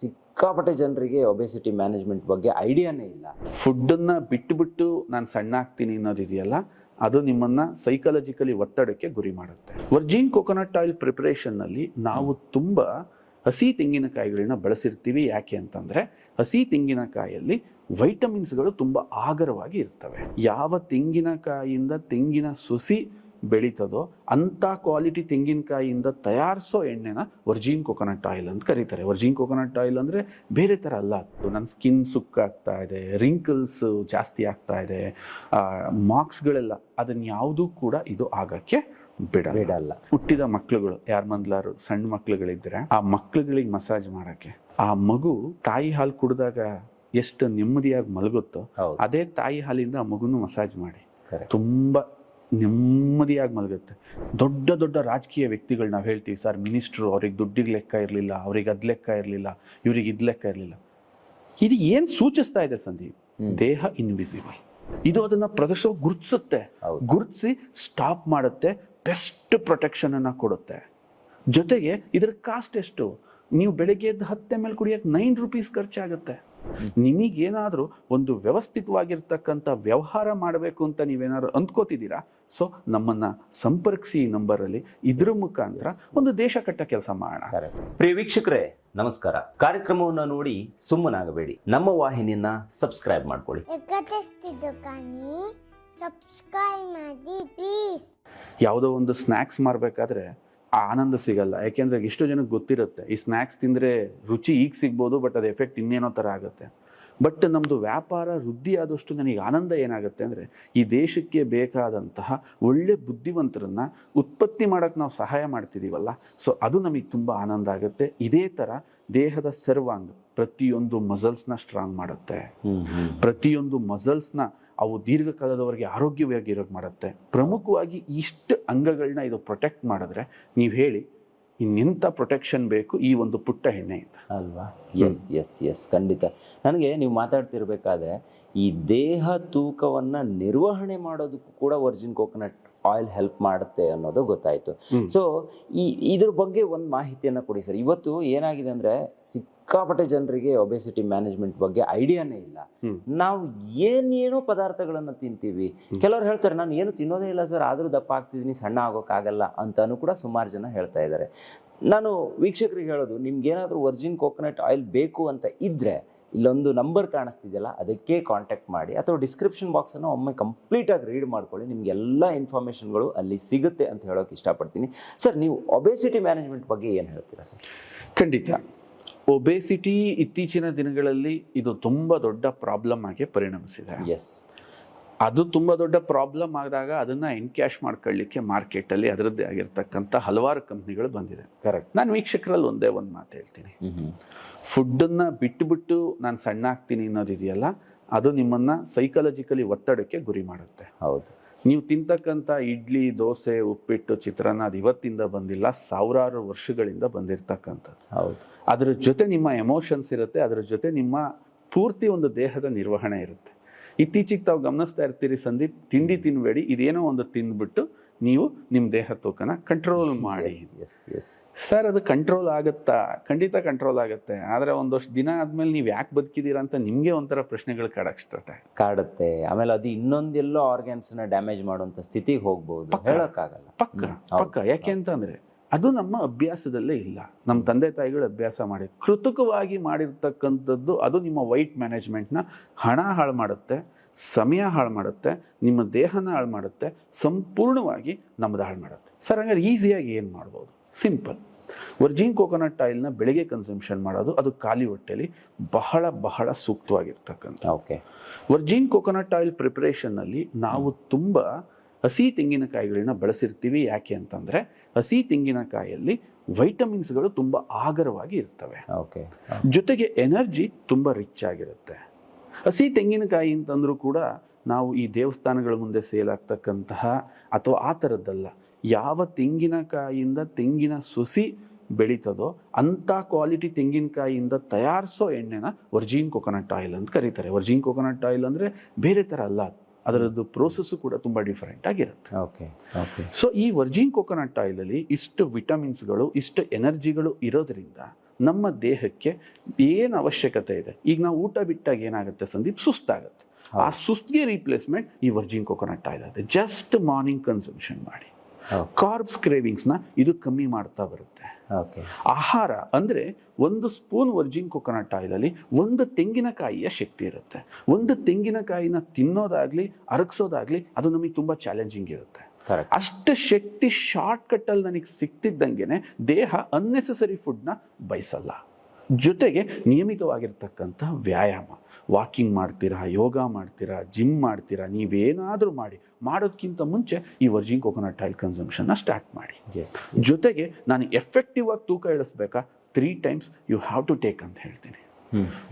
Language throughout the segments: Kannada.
ಸಿಕ್ಕಾಪಟ್ಟೆ ಜನರಿಗೆ ಒಬೆಸಿಟಿ ಮ್ಯಾನೇಜ್ಮೆಂಟ್ ಬಗ್ಗೆ ಐಡಿಯಾನೇ ಇಲ್ಲ. ಫುಡ್ಡನ್ನು ಬಿಟ್ಟುಬಿಟ್ಟು ನಾನು ಸಣ್ಣ ಆಗ್ತೀನಿ ಅನ್ನೋದಿದೆಯಲ್ಲ ಅದು ನಿಮ್ಮನ್ನು ಸೈಕಾಲಜಿಕಲಿ ಒತ್ತಡಕ್ಕೆ ಗುರಿ ಮಾಡುತ್ತೆ. ವರ್ಜಿನ್ ಕೊಕೊನಟ್ ಆಯಿಲ್ ಪ್ರಿಪ್ರೇಷನ್ನಲ್ಲಿ ನಾವು ತುಂಬ ಹಸಿ ತೆಂಗಿನಕಾಯಿಗಳನ್ನ ಬಳಸಿರ್ತೀವಿ ಯಾಕೆ ಅಂತಂದರೆ, ಹಸಿ ತೆಂಗಿನಕಾಯಲ್ಲಿ ವೈಟಮಿನ್ಸ್ಗಳು ತುಂಬ ಆಗರವಾಗಿ ಇರ್ತವೆ. ಯಾವ ತೆಂಗಿನಕಾಯಿಯಿಂದ ತೆಂಗಿನ ಸುಸಿ ಬೆಳೀತದೋ ಅಂಥ ಕ್ವಾಲಿಟಿ ತೆಂಗಿನಕಾಯಿಯಿಂದ ತಯಾರಿಸೋ ಎಣ್ಣೆನ ವರ್ಜಿನ್ ಕೋಕೋನಟ್ ಆಯಿಲ್ ಅಂತ ಕರೀತಾರೆ. ವರ್ಜಿನ್ ಕೊಕೊನಟ್ ಆಯಿಲ್ ಅಂದರೆ ಬೇರೆ ಥರ ಅಲ್ಲ. ಅದು ನನ್ನ ಸ್ಕಿನ್ ಸುಕ್ಕಾಗ್ತಾ ಇದೆ ರಿಂಕಲ್ಸ್ ಜಾಸ್ತಿ ಆಗ್ತಾ ಇದೆ ಮಾರ್ಕ್ಸ್ಗಳೆಲ್ಲ ಅದನ್ನ ಯಾವುದೂ ಕೂಡ ಇದು ಆಗಕ್ಕೆ ಬಿಡ ಬಿಡಲ್ಲ. ಹುಟ್ಟಿದ ಮಕ್ಳುಗಳು ಯಾರ ಮಂದ್ಲಾರು ಸಣ್ಣ ಮಕ್ಳುಗಳಿದ್ರೆ ಆ ಮಕ್ಳುಗಳಿಗೆ ಮಸಾಜ್ ಮಾಡಕ್ಕೆ ಆ ಮಗು ತಾಯಿ ಹಾಲು ಕುಡಿದಾಗ ಎಷ್ಟು ನೆಮ್ಮದಿಯಾಗಿ ಮಲಗುತ್ತೋ ಅದೇ ತಾಯಿ ಹಾಲಿಂದ ಆ ಮಗುನು ಮಸಾಜ್ ಮಾಡಿ. ತುಂಬಾ ನೆಮ್ಮದಿಯಾಗಿ ಮಲಗುತ್ತೆ. ದೊಡ್ಡ ದೊಡ್ಡ ರಾಜಕೀಯ ವ್ಯಕ್ತಿಗಳು ನಾವು ಹೇಳ್ತೀವಿ ಸರ್ ಮಿನಿಸ್ಟ್ರು ಅವ್ರಿಗೆ ದುಡ್ಡಿಗೆ ಲೆಕ್ಕ ಇರಲಿಲ್ಲ ಅವ್ರಿಗೆ ಅದ್ ಲೆಕ್ಕ ಇರಲಿಲ್ಲ ಇವ್ರಿಗೆ ಇದ್ ಲೆಕ್ಕ ಇರಲಿಲ್ಲ. ಇದು ಏನು ಸೂಚಿಸ್ತಾ ಇದೆ ಸಂದೀಪ್? ದೇಹ ಇನ್ವಿಸಿಬಲ್ ಇದು ಅದನ್ನ ಪ್ರದರ್ಶನ ಗುರುತಿಸುತ್ತೆ. ಗುರುತಿಸಿ ಸ್ಟಾಪ್ ಮಾಡುತ್ತೆ ಬೆಸ್ಟ್ ಪ್ರೊಟೆಕ್ಷನ್ ಅನ್ನ ಕೊಡುತ್ತೆ. ಜೊತೆಗೆ ಇದರ ಕಾಸ್ಟ್ ಎಷ್ಟು? ನೀವು ಬೆಳಗ್ಗೆ ಎದ್ದು ಹತ್ತೆ ಮೇಲೆ ಕುಡಿಯಕ್ಕೆ ನೈನ್ ರುಪೀಸ್ ಖರ್ಚಾಗುತ್ತೆ. ನಿಮಗೇನಾದ್ರೂ ಒಂದು ವ್ಯವಸ್ಥಿತವಾಗಿರ್ತಕ್ಕಂಥ ವ್ಯವಹಾರ ಮಾಡಬೇಕು ಅಂತ ನೀವೇನಾದ್ರು ಅಂದ್ಕೋತಿದ್ದೀರಾ? ಸೊ ನಮ್ಮನ್ನ ಸಂಪರ್ಕಿಸಿ ಈ ನಂಬರಲ್ಲಿ ಇದ್ರ ಮುಖಾಂತರ ಒಂದು ದೇಶ ಕಟ್ಟ ಕೆಲಸ ಮಾಡೋಣ. ಪ್ರಿಯ ವೀಕ್ಷಕರೇ ನಮಸ್ಕಾರ. ಕಾರ್ಯಕ್ರಮವನ್ನು ನೋಡಿ ಸುಮ್ಮನಾಗಬೇಡಿ. ನಮ್ಮ ವಾಹಿನಿಯನ್ನ ಸಬ್ಸ್ಕ್ರೈಬ್ ಮಾಡ್ಕೊಳ್ಳಿ. ಸಬ್ಸ್ಕ್ರೈಬ್ ಮಾಡಿ ಪ್ಲೀಸ್ ಯಾವುದೋ ಒಂದು ಸ್ನ್ಯಾಕ್ಸ್ ಮಾಡ್ಬೇಕಾದ್ರೆ ಆ ಆನಂದ ಸಿಗಲ್ಲ. ಯಾಕೆಂದ್ರೆ ಎಷ್ಟೋ ಜನಕ್ಕೆ ಗೊತ್ತಿರುತ್ತೆ ಈ ಸ್ನ್ಯಾಕ್ಸ್ ತಿಂದ್ರೆ ರುಚಿ ಈಗ ಸಿಗ್ಬೋದು ಬಟ್ ಅದು ಎಫೆಕ್ಟ್ ಇನ್ನೇನೋ ತರ ಆಗುತ್ತೆ. ಬಟ್ ನಮ್ಮದು ವ್ಯಾಪಾರ ವೃದ್ಧಿ ಆದಷ್ಟು ನನಗೆ ಆನಂದ ಏನಾಗುತ್ತೆ ಅಂದರೆ ಈ ದೇಶಕ್ಕೆ ಬೇಕಾದಂತಹ ಒಳ್ಳೆ ಬುದ್ಧಿವಂತರನ್ನ ಉತ್ಪತ್ತಿ ಮಾಡೋಕ್ಕೆ ನಾವು ಸಹಾಯ ಮಾಡ್ತಿದ್ದೀವಲ್ಲ ಸೊ ಅದು ನಮಗೆ ತುಂಬ ಆನಂದ ಆಗುತ್ತೆ. ಇದೇ ಥರ ದೇಹದ ಸರ್ವಾಂಗ ಪ್ರತಿಯೊಂದು ಮಸಲ್ಸ್ನ ಸ್ಟ್ರಾಂಗ್ ಮಾಡುತ್ತೆ. ಪ್ರತಿಯೊಂದು ಮಸಲ್ಸ್ನ ಅವು ದೀರ್ಘಕಾಲದವರೆಗೆ ಆರೋಗ್ಯವಾಗಿ ಇರೋಕ್ಕೆ ಮಾಡುತ್ತೆ. ಪ್ರಮುಖವಾಗಿ ಇಷ್ಟು ಅಂಗಗಳನ್ನ ಇದು ಪ್ರೊಟೆಕ್ಟ್ ಮಾಡಿದ್ರೆ ನೀವು ಹೇಳಿ ಇನ್ನೆಂಥ ಪ್ರೊಟೆಕ್ಷನ್ ಬೇಕು ಈ ಒಂದು ಪುಟ್ಟ ಎಣ್ಣೆಯಿಂದ ಅಲ್ವಾ? ಎಸ್ ಎಸ್ ಎಸ್ ಖಂಡಿತ. ನನಗೆ ನೀವು ಮಾತಾಡ್ತಿರ್ಬೇಕಾದ್ರೆ ಈ ದೇಹ ತೂಕವನ್ನು ನಿರ್ವಹಣೆ ಮಾಡೋದಕ್ಕೂ ಕೂಡ ವರ್ಜಿನ್ ಕೋಕೋನಟ್ ಆಯಿಲ್ ಹೆಲ್ಪ್ ಮಾಡುತ್ತೆ ಅನ್ನೋದು ಗೊತ್ತಾಯ್ತು. ಸೊ ಈ ಇದ್ರ ಬಗ್ಗೆ ಒಂದು ಮಾಹಿತಿಯನ್ನ ಕೊಡಿ ಸರ್. ಇವತ್ತು ಏನಾಗಿದೆ ಅಂದ್ರೆ ಸಿಕ್ಕಾಪಟ್ಟೆ ಜನರಿಗೆ ಒಬೆಸಿಟಿ ಮ್ಯಾನೇಜ್ಮೆಂಟ್ ಬಗ್ಗೆ ಐಡಿಯಾನೇ ಇಲ್ಲ. ನಾವು ಏನೇನೋ ಪದಾರ್ಥಗಳನ್ನ ತಿಂತೀವಿ. ಕೆಲವ್ರು ಹೇಳ್ತಾರೆ ನಾನು ಏನು ತಿನ್ನೋದೇ ಇಲ್ಲ ಸರ್ ಆದ್ರೂ ದಪ್ಪ ಆಗ್ತಿದ್ದೀನಿ ಸಣ್ಣ ಆಗೋಕ್ಕಾಗಲ್ಲ ಅಂತಾನು ಕೂಡ ಸುಮಾರು ಜನ ಹೇಳ್ತಾ ಇದ್ದಾರೆ ನಾನು ವೀಕ್ಷಕರಿಗೆ ಹೇಳೋದು ನಿಮ್ಗೆ ಏನಾದರೂ ವರ್ಜಿನ್ ಕೋಕೋನಟ್ ಆಯಿಲ್ ಬೇಕು ಅಂತ ಇದ್ರೆ ಇಲ್ಲೊಂದು ನಂಬರ್ ಕಾಣಿಸ್ತಿದೆಯಲ್ಲ ಅದಕ್ಕೆ ಕಾಂಟ್ಯಾಕ್ಟ್ ಮಾಡಿ ಅಥವಾ ಡಿಸ್ಕ್ರಿಪ್ಷನ್ ಬಾಕ್ಸನ್ನು ಒಮ್ಮೆ ಕಂಪ್ಲೀಟಾಗಿ ರೀಡ್ ಮಾಡ್ಕೊಳ್ಳಿ. ನಿಮ್ಗೆ ಎಲ್ಲ ಇನ್ಫಾರ್ಮೇಷನ್ಗಳು ಅಲ್ಲಿ ಸಿಗುತ್ತೆ ಅಂತ ಹೇಳೋಕೆ ಇಷ್ಟಪಡ್ತೀನಿ. ಸರ್ ನೀವು ಒಬೆಸಿಟಿ ಮ್ಯಾನೇಜ್ಮೆಂಟ್ ಬಗ್ಗೆ ಏನು ಹೇಳ್ತೀರಾ ಸರ್ ಖಂಡಿತ. ಒಬೆಸಿಟಿ ಇತ್ತೀಚಿನ ದಿನಗಳಲ್ಲಿ ಇದು ತುಂಬ ದೊಡ್ಡ ಪ್ರಾಬ್ಲಮ್ ಆಗಿ ಪರಿಣಮಿಸಿದೆ. ಎಸ್ ಅದು ತುಂಬ ದೊಡ್ಡ ಪ್ರಾಬ್ಲಮ್ ಆದಾಗ ಅದನ್ನ ಎನ್ಕ್ಯಾಶ್ ಮಾಡ್ಕೊಳ್ಳಿಕ್ಕೆ ಮಾರ್ಕೆಟಲ್ಲಿ ಅದರದ್ದೇ ಆಗಿರ್ತಕ್ಕಂಥ ಹಲವಾರು ಕಂಪ್ನಿಗಳು ಬಂದಿದೆ. ಕರೆಕ್ಟ್ ನಾನು ವೀಕ್ಷಕರಲ್ಲಿ ಒಂದೇ ಒಂದು ಮಾತು ಹೇಳ್ತೀನಿ. ಫುಡ್ಡನ್ನು ಬಿಟ್ಟುಬಿಟ್ಟು ನಾನು ಸಣ್ಣ ಆಗ್ತೀನಿ ಅನ್ನೋದಿದೆಯಲ್ಲ ಅದು ನಿಮ್ಮನ್ನ ಸೈಕಾಲಜಿಕಲಿ ಒತ್ತಡಕ್ಕೆ ಗುರಿ ಮಾಡುತ್ತೆ. ಹೌದು. ನೀವು ತಿಂತಕ್ಕಂಥ ಇಡ್ಲಿ ದೋಸೆ ಉಪ್ಪಿಟ್ಟು ಚಿತ್ರಾನ್ನ ಅದು ಇವತ್ತಿಂದ ಬಂದಿಲ್ಲ ಸಾವಿರಾರು ವರ್ಷಗಳಿಂದ ಬಂದಿರತಕ್ಕಂಥದ್ದು. ಹೌದು. ಅದರ ಜೊತೆ ನಿಮ್ಮ ಎಮೋಷನ್ಸ್ ಇರುತ್ತೆ ಅದರ ಜೊತೆ ನಿಮ್ಮ ಪೂರ್ತಿ ಒಂದು ದೇಹದ ನಿರ್ವಹಣೆ ಇರುತ್ತೆ. ಇತ್ತೀಚೆಗೆ ತಾವು ಗಮನಿಸ್ತಾ ಇರ್ತೀರಿ ಸಂದೀಪ್ ತಿಂಡಿ ತಿನ್ಬೇಡಿ ಇದೇನೋ ಒಂದು ತಿಂದ್ಬಿಟ್ಟು ನೀವು ನಿಮ್ಮ ದೇಹ ತೂಕನ ಕಂಟ್ರೋಲ್ ಮಾಡಿ. ಎಸ್ ಎಸ್ ಸರ್ ಅದು ಕಂಟ್ರೋಲ್ ಆಗುತ್ತಾ? ಖಂಡಿತ ಕಂಟ್ರೋಲ್ ಆಗುತ್ತೆ. ಆದರೆ ಒಂದಷ್ಟು ದಿನ ಆದ್ಮೇಲೆ ನೀವು ಯಾಕೆ ಬದುಕಿದ್ದೀರಾ ಅಂತ ನಿಮಗೆ ಒಂಥರ ಪ್ರಶ್ನೆಗಳು ಕಾಡಕ್ಕೆ ಸ್ಟಾರ್ಟ್ ಆಗುತ್ತೆ ಕಾಡುತ್ತೆ. ಆಮೇಲೆ ಅದು ಇನ್ನೊಂದೆಲ್ಲೋ ಆರ್ಗ್ಯಾನ್ಸ್ನ ಡ್ಯಾಮೇಜ್ ಮಾಡುವಂಥ ಸ್ಥಿತಿಗೆ ಹೋಗ್ಬೋದು. ಹೇಳೋಕ್ಕಾಗಲ್ಲ. ಪಕ್ಕ. ಪಕ್ಕ. ಯಾಕೆ ಅಂತಂದ್ರೆ ಅದು ನಮ್ಮ ಅಭ್ಯಾಸದಲ್ಲೇ ಇಲ್ಲ. ನಮ್ಮ ತಂದೆ ತಾಯಿಗಳು ಅಭ್ಯಾಸ ಮಾಡಿ ಕೃತಕವಾಗಿ ಮಾಡಿರ್ತಕ್ಕಂಥದ್ದು ಅದು ನಿಮ್ಮ ವೈಟ್ ಮ್ಯಾನೇಜ್ಮೆಂಟ್ನ ಹಣ ಹಾಳು ಮಾಡುತ್ತೆ ಸಮಯ ಹಾಳು ಮಾಡುತ್ತೆ ನಿಮ್ಮ ದೇಹನ ಹಾಳು ಮಾಡುತ್ತೆ ಸಂಪೂರ್ಣವಾಗಿ ನಮ್ಮದು ಹಾಳು ಮಾಡುತ್ತೆ. ಸರ್ ಹಂಗಾರೆ ಈಸಿಯಾಗಿ ಏನು ಮಾಡ್ಬೋದು? ಸಿಂಪಲ್. ವರ್ಜಿನ್ ಕೋಕೋನಟ್ ಆಯಿಲ್ನ ಬೆಳಿಗ್ಗೆ ಕನ್ಸಂಪ್ಷನ್ ಮಾಡೋದು ಅದು ಖಾಲಿ ಹೊಟ್ಟೆಲಿ ಬಹಳ ಬಹಳ ಸೂಕ್ತವಾಗಿರ್ತಕ್ಕಂಥ ಓಕೆ. ವರ್ಜಿನ್ ಕೋಕೋನಟ್ ಆಯಿಲ್ ಪ್ರಿಪರೇಷನ್ನಲ್ಲಿ ನಾವು ತುಂಬ ಹಸಿ ತೆಂಗಿನಕಾಯಿಗಳನ್ನ ಬಳಸಿರ್ತೀವಿ ಯಾಕೆ ಅಂತಂದರೆ ಹಸಿ ತೆಂಗಿನಕಾಯಲ್ಲಿ ವೈಟಮಿನ್ಸ್ಗಳು ತುಂಬ ಆಗರವಾಗಿ ಇರ್ತವೆ. ಓಕೆ ಜೊತೆಗೆ ಎನರ್ಜಿ ತುಂಬ ರಿಚ್ ಆಗಿರುತ್ತೆ. ಹಸಿ ತೆಂಗಿನಕಾಯಿ ಅಂತಂದ್ರೂ ಕೂಡ ನಾವು ಈ ದೇವಸ್ಥಾನಗಳ ಮುಂದೆ ಸೇಲ್ ಆಗ್ತಕ್ಕಂತಹ ಅಥವಾ ಆ ಥರದ್ದಲ್ಲ ಯಾವ ತೆಂಗಿನಕಾಯಿಯಿಂದ ತೆಂಗಿನ ಸುಸಿ ಬೆಳೀತದೋ ಅಂಥ ಕ್ವಾಲಿಟಿ ತೆಂಗಿನಕಾಯಿಯಿಂದ ತಯಾರಿಸೋ ಎಣ್ಣೆನ ವರ್ಜಿನ್ ಕೊಕೊನಟ್ ಆಯಿಲ್ ಅಂತ ಕರೀತಾರೆ. ವರ್ಜಿನ್ ಕೊಕೊನಟ್ ಆಯಿಲ್ ಅಂದರೆ ಬೇರೆ ಥರ ಅಲ್ಲ. ಅದರದ್ದು ಪ್ರೋಸೆಸ್ಸು ಕೂಡ ತುಂಬ ಡಿಫರೆಂಟ್ ಆಗಿರುತ್ತೆ. ಓಕೆ ಓಕೆ ಸೊ ಈ ವರ್ಜಿನ್ ಕೋಕೋನಟ್ ಆಯಿಲಲ್ಲಿ ಇಷ್ಟು ವಿಟಮಿನ್ಸ್ಗಳು ಇಷ್ಟು ಎನರ್ಜಿಗಳು ಇರೋದ್ರಿಂದ ನಮ್ಮ ದೇಹಕ್ಕೆ ಏನು ಅವಶ್ಯಕತೆ ಇದೆ? ಈಗ ನಾವು ಊಟ ಬಿಟ್ಟಾಗ ಏನಾಗುತ್ತೆ ಸಂದೀಪ್? ಸುಸ್ತಾಗುತ್ತೆ. ಆ ಸುಸ್ತಿಗೆ ರೀಪ್ಲೇಸ್ಮೆಂಟ್ ಈ ವರ್ಜಿನ್ ಕೊಕೊನಟ್ ಆಯಿಲ್ ಇದೆ ಜಸ್ಟ್ ಮಾರ್ನಿಂಗ್ ಕನ್ಸಂಪ್ಷನ್ ಮಾಡಿ. ಕಾರ್ಬ್ಸ್ ಕ್ರೇವಿಂಗ್ಸ್ನ ಇದು ಕಮ್ಮಿ ಮಾಡ್ತಾ ಬರುತ್ತೆ. ಓಕೆ. ಆಹಾರ ಅಂದರೆ ಒಂದು ಸ್ಪೂನ್ ವರ್ಜಿನ್ ಕೊಕೊನಟ್ ಆಯಿಲಲ್ಲಿ ಒಂದು ತೆಂಗಿನಕಾಯಿಯ ಶಕ್ತಿ ಇರುತ್ತೆ. ಒಂದು ತೆಂಗಿನಕಾಯಿನ ತಿನ್ನೋದಾಗ್ಲಿ ಅರಗಿಸೋದಾಗಲಿ ಅದು ನಮಗೆ ತುಂಬ ಚಾಲೆಂಜಿಂಗ್ ಇರುತ್ತೆ. ಅಷ್ಟು ಶಕ್ತಿ ಶಾರ್ಟ್ ಕಟ್ಟಲ್ಲಿ ನನಗೆ ಸಿಕ್ತಿದ್ದಂಗೆನೆ ದೇಹ ಅನ್ನೆಸೆಸರಿ ಫುಡ್ನ ಬಯಸಲ್ಲ. ಜೊತೆಗೆ ನಿಯಮಿತವಾಗಿರ್ತಕ್ಕಂಥ ವ್ಯಾಯಾಮ. ವಾಕಿಂಗ್ ಮಾಡ್ತೀರಾ ಯೋಗ ಮಾಡ್ತೀರಾ ಜಿಮ್ ಮಾಡ್ತೀರಾ ನೀವೇನಾದರೂ ಮಾಡಿ ಮಾಡೋದಕ್ಕಿಂತ ಮುಂಚೆ ಈ ವರ್ಜಿನ್ ಕೋಕೋನಟ್ ಆಯಿಲ್ ಕನ್ಸಂಪ್ಷನ್ನ ಸ್ಟಾರ್ಟ್ ಮಾಡಿ. ಜೊತೆಗೆ ನಾನು ಎಫೆಕ್ಟಿವ್ ಆಗಿ ತೂಕ ಇಳಿಸ್ಬೇಕಾ? Three times you have to take ಅಂತ ಹೇಳ್ತೀನಿ.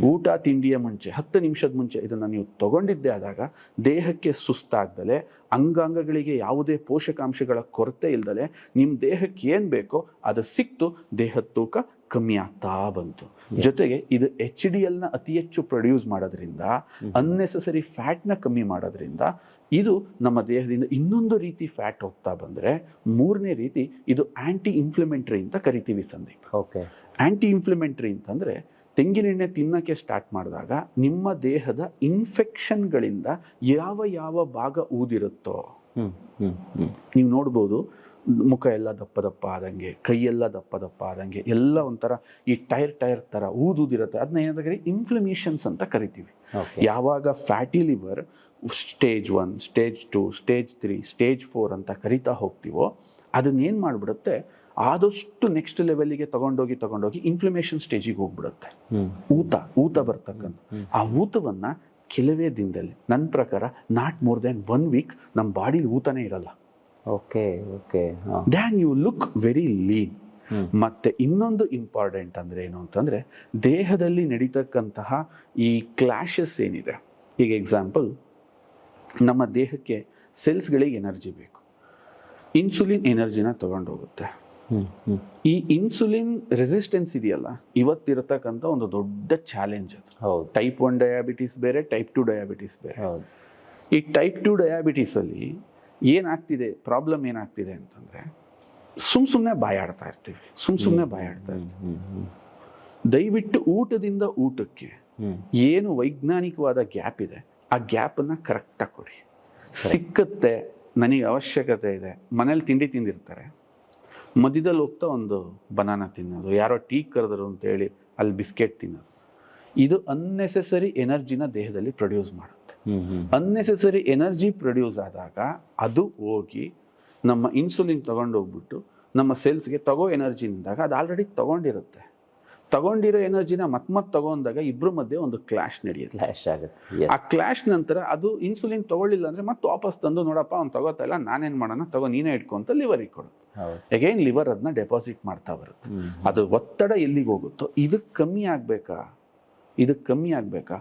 ಊಟ ತಿಂಡಿಯ ಮುಂಚೆ ಹತ್ತು ನಿಮಿಷದ ಮುಂಚೆ ಇದನ್ನು ನೀವು ತಗೊಂಡಿದ್ದೆ ಆದಾಗ ದೇಹಕ್ಕೆ ಸುಸ್ತಾಗ್ದಲೆ ಅಂಗಾಂಗಗಳಿಗೆ ಯಾವುದೇ ಪೋಷಕಾಂಶಗಳ ಕೊರತೆ ಇಲ್ದಲೆ ನಿಮ್ಮ ದೇಹಕ್ಕೆ ಏನು ಬೇಕೋ ಅದು ಸಿಕ್ತು ದೇಹದ ತೂಕ ಕಮ್ಮಿ ಆಗ್ತಾ ಬಂತು. ಜೊತೆಗೆ ಇದು ಎಚ್ ಡಿ ಎಲ್ನ ಅತಿ ಹೆಚ್ಚು ಪ್ರೊಡ್ಯೂಸ್ ಮಾಡೋದ್ರಿಂದ ಅನ್ನೆಸೆಸರಿ ಫ್ಯಾಟ್ನ ಕಮ್ಮಿ ಮಾಡೋದ್ರಿಂದ ಇದು ನಮ್ಮ ದೇಹದಿಂದ ಇನ್ನೊಂದು ರೀತಿ ಫ್ಯಾಟ್ ಹೋಗ್ತಾ ಬಂದರೆ ಮೂರನೇ ರೀತಿ ಇದು ಆ್ಯಂಟಿ ಇನ್ಫ್ಲಮೆಂಟ್ರಿ ಅಂತ ಕರಿತೀವಿ ಸಂದೀಪ್. ಓಕೆ ಆ್ಯಂಟಿ ಇನ್ಫ್ಲಮೆಂಟ್ರಿ ಅಂತಂದರೆ ತೆಂಗಿನೆಣ್ಣೆ ತಿನ್ನಕ್ಕೆ ಸ್ಟಾರ್ಟ್ ಮಾಡಿದಾಗ ನಿಮ್ಮ ದೇಹದ ಇನ್ಫೆಕ್ಷನ್ಗಳಿಂದ ಯಾವ ಯಾವ ಭಾಗ ಊದಿರುತ್ತೋ. ನೀವು ನೋಡ್ಬೋದು ಮುಖ ಎಲ್ಲ ದಪ್ಪ ದಪ್ಪ ಆದಂಗೆ ಕೈಯೆಲ್ಲ ದಪ್ಪ ದಪ್ಪ ಆದಂಗೆ ಎಲ್ಲ ಒಂಥರ ಈ ಟೈರ್ ಟೈರ್ ಥರ ಊದೂದಿರುತ್ತೆ ಅದನ್ನ ಏನಾದ್ರೆ ಇನ್ಫ್ಲಮೇಷನ್ಸ್ ಅಂತ ಕರಿತೀವಿ. ಯಾವಾಗ fatty liver stage one stage two stage three stage four ಅಂತ ಕರಿತಾ ಹೋಗ್ತೀವೋ ಅದನ್ನೇನು ಮಾಡಿಬಿಡುತ್ತೆ? ಆದಷ್ಟು ನೆಕ್ಸ್ಟ್ ಲೆವೆಲ್ಗೆ ತಗೊಂಡೋಗಿ ತಗೊಂಡೋಗಿ ಇನ್ಫ್ಲಮೇಷನ್ ಸ್ಟೇಜಿಗೆ ಹೋಗ್ಬಿಡುತ್ತೆ. ಊತ ಊತ ಬರ್ತಕ್ಕಂಥ. ಆ ಊತವನ್ನ ಕೆಲವೇ ದಿನದಲ್ಲಿ ನನ್ನ ಪ್ರಕಾರ not more then one week ನಮ್ಮ ಬಾಡಿಲಿ ಊತನೇ ಇರಲ್ಲ. Okay okay then you look very lean ಮತ್ತೆ ಇನ್ನೊಂದು ಇಂಪಾರ್ಟೆಂಟ್ ಅಂದ್ರೆ ಏನು ಅಂತಂದ್ರೆ ದೇಹದಲ್ಲಿ ನಡೀತಕ್ಕಂತಹ ಈ ಕ್ಲಾಶಸ್ ಏನಿದೆ? ಈಗ ಎಕ್ಸಾಂಪಲ್ ನಮ್ಮ ದೇಹಕ್ಕೆ ಸೆಲ್ಸ್ಗಳಿಗೆ ಎನರ್ಜಿ ಬೇಕು. ಇನ್ಸುಲಿನ್ ಎನರ್ಜಿನ ತಗೊಂಡೋಗುತ್ತೆ. ಈ ಇನ್ಸುಲಿನ್ ರೆಸಿಸ್ಟೆನ್ಸ್ ಇದೆಯಲ್ಲ ಇವತ್ತಿರತಕ್ಕಂಥ ಒಂದು ದೊಡ್ಡ ಚಾಲೆಂಜ್ ಅದು. ಹೌದು. ಟೈಪ್ ಒನ್ ಡಯಾಬಿಟಿಸ್ ಬೇರೆ ಟೈಪ್ ಟು ಡಯಾಬಿಟಿಸ್ ಬೇರೆ. ಹೌದು. ಈ ಟೈಪ್ ಟು ಡಯಾಬಿಟೀಸಲ್ಲಿ ಏನಾಗ್ತಿದೆ ಪ್ರಾಬ್ಲಮ್ ಏನಾಗ್ತಿದೆ ಅಂತಂದ್ರೆ ಸುಮ್ ಸುಮ್ಮನೆ ಬಾಯಾಡ್ತಾ ಇರ್ತೀವಿ. ಸುಮ್ ಸುಮ್ಮನೆ ಬಾಯಾಡ್ತಾ ಇರ್ತೀವಿ. ದಯವಿಟ್ಟು ಊಟದಿಂದ ಊಟಕ್ಕೆ ಏನು ವೈಜ್ಞಾನಿಕವಾದ ಗ್ಯಾಪ್ ಇದೆ ಆ ಗ್ಯಾಪನ್ನು ಕರೆಕ್ಟಾಗಿ ಕೊಡಿ. ಸಿಕ್ಕತ್ತೆ ನನಗೆ ಅವಶ್ಯಕತೆ ಇದೆ. ಮನೇಲಿ ತಿಂಡಿ ತಿಂದಿರ್ತಾರೆ. ಮಧ್ಯದಲ್ಲಿ ಹೋಗ್ತಾ ಒಂದು ಬನಾನ ತಿನ್ನೋದು ಯಾರೋ ಟೀ ಕರೆದ್ರು ಅಂತೇಳಿ ಅಲ್ಲಿ ಬಿಸ್ಕೆಟ್ ತಿನ್ನೋದು. ಇದು ಅನ್ನೆಸೆಸರಿ ಎನರ್ಜಿನ ದೇಹದಲ್ಲಿ ಪ್ರೊಡ್ಯೂಸ್ ಮಾಡುತ್ತೆ. ಅನ್ನೆಸೆಸರಿ ಎನರ್ಜಿ ಪ್ರೊಡ್ಯೂಸ್ ಆದಾಗ ಅದು ಹೋಗಿ ನಮ್ಮ ಇನ್ಸುಲಿನ್ ತಗೊಂಡೋಗ್ಬಿಟ್ಟು ನಮ್ಮ ಸೆಲ್ಸ್ಗೆ ತಗೋ ಎನರ್ಜಿ ನಿಂದಾಗ ಅದು ಆಲ್ರೆಡಿ ತಗೊಂಡಿರುತ್ತೆ. ತಗೊಂಡಿರೋ ಎನರ್ಜಿನ ಮತ್ ಮತ್ ತಗೊಂಡಾಗ ಇಬ್ರ ಮಧ್ಯೆ ಒಂದು ಕ್ಲಾಶ್ ನಡೆಯುತ್ತೆ. ಕ್ಲಾಶ್ ಆಗುತ್ತೆ. ಆ ಕ್ಲಾಶ್ ನಂತರ ಅದು ಇನ್ಸುಲಿನ್ ತಗೊಳ್ಳಿಲ್ಲ ಅಂದ್ರೆ ಮತ್ತೆ ವಾಪಸ್ ತಂದು ನೋಡಪ್ಪ ಅವ್ನು ತಗೋತಾ ಇಲ್ಲ ನಾನೇನ್ ಮಾಡೋಣ ತಗೋ ನೀನೇ ಇಟ್ಕೊಂತ ಲಿವರಿಗೆ ಕೊಡು. ಹೌದು. ಅಗೈನ್ ಲಿವರ್ ಅದನ್ನ ಡೆಪಾಸಿಟ್ ಮಾಡ್ತಾ ಬರುತ್ತೆ. ಅದು ಒತ್ತಡ ಎಲ್ಲಿಗೆ ಹೋಗುತ್ತೋ ಇದಕ್ಕೆ ಕಮ್ಮಿ ಆಗ್ಬೇಕಾ? ಇದಕ್ಕೆ ಕಮ್ಮಿ ಆಗ್ಬೇಕಾ?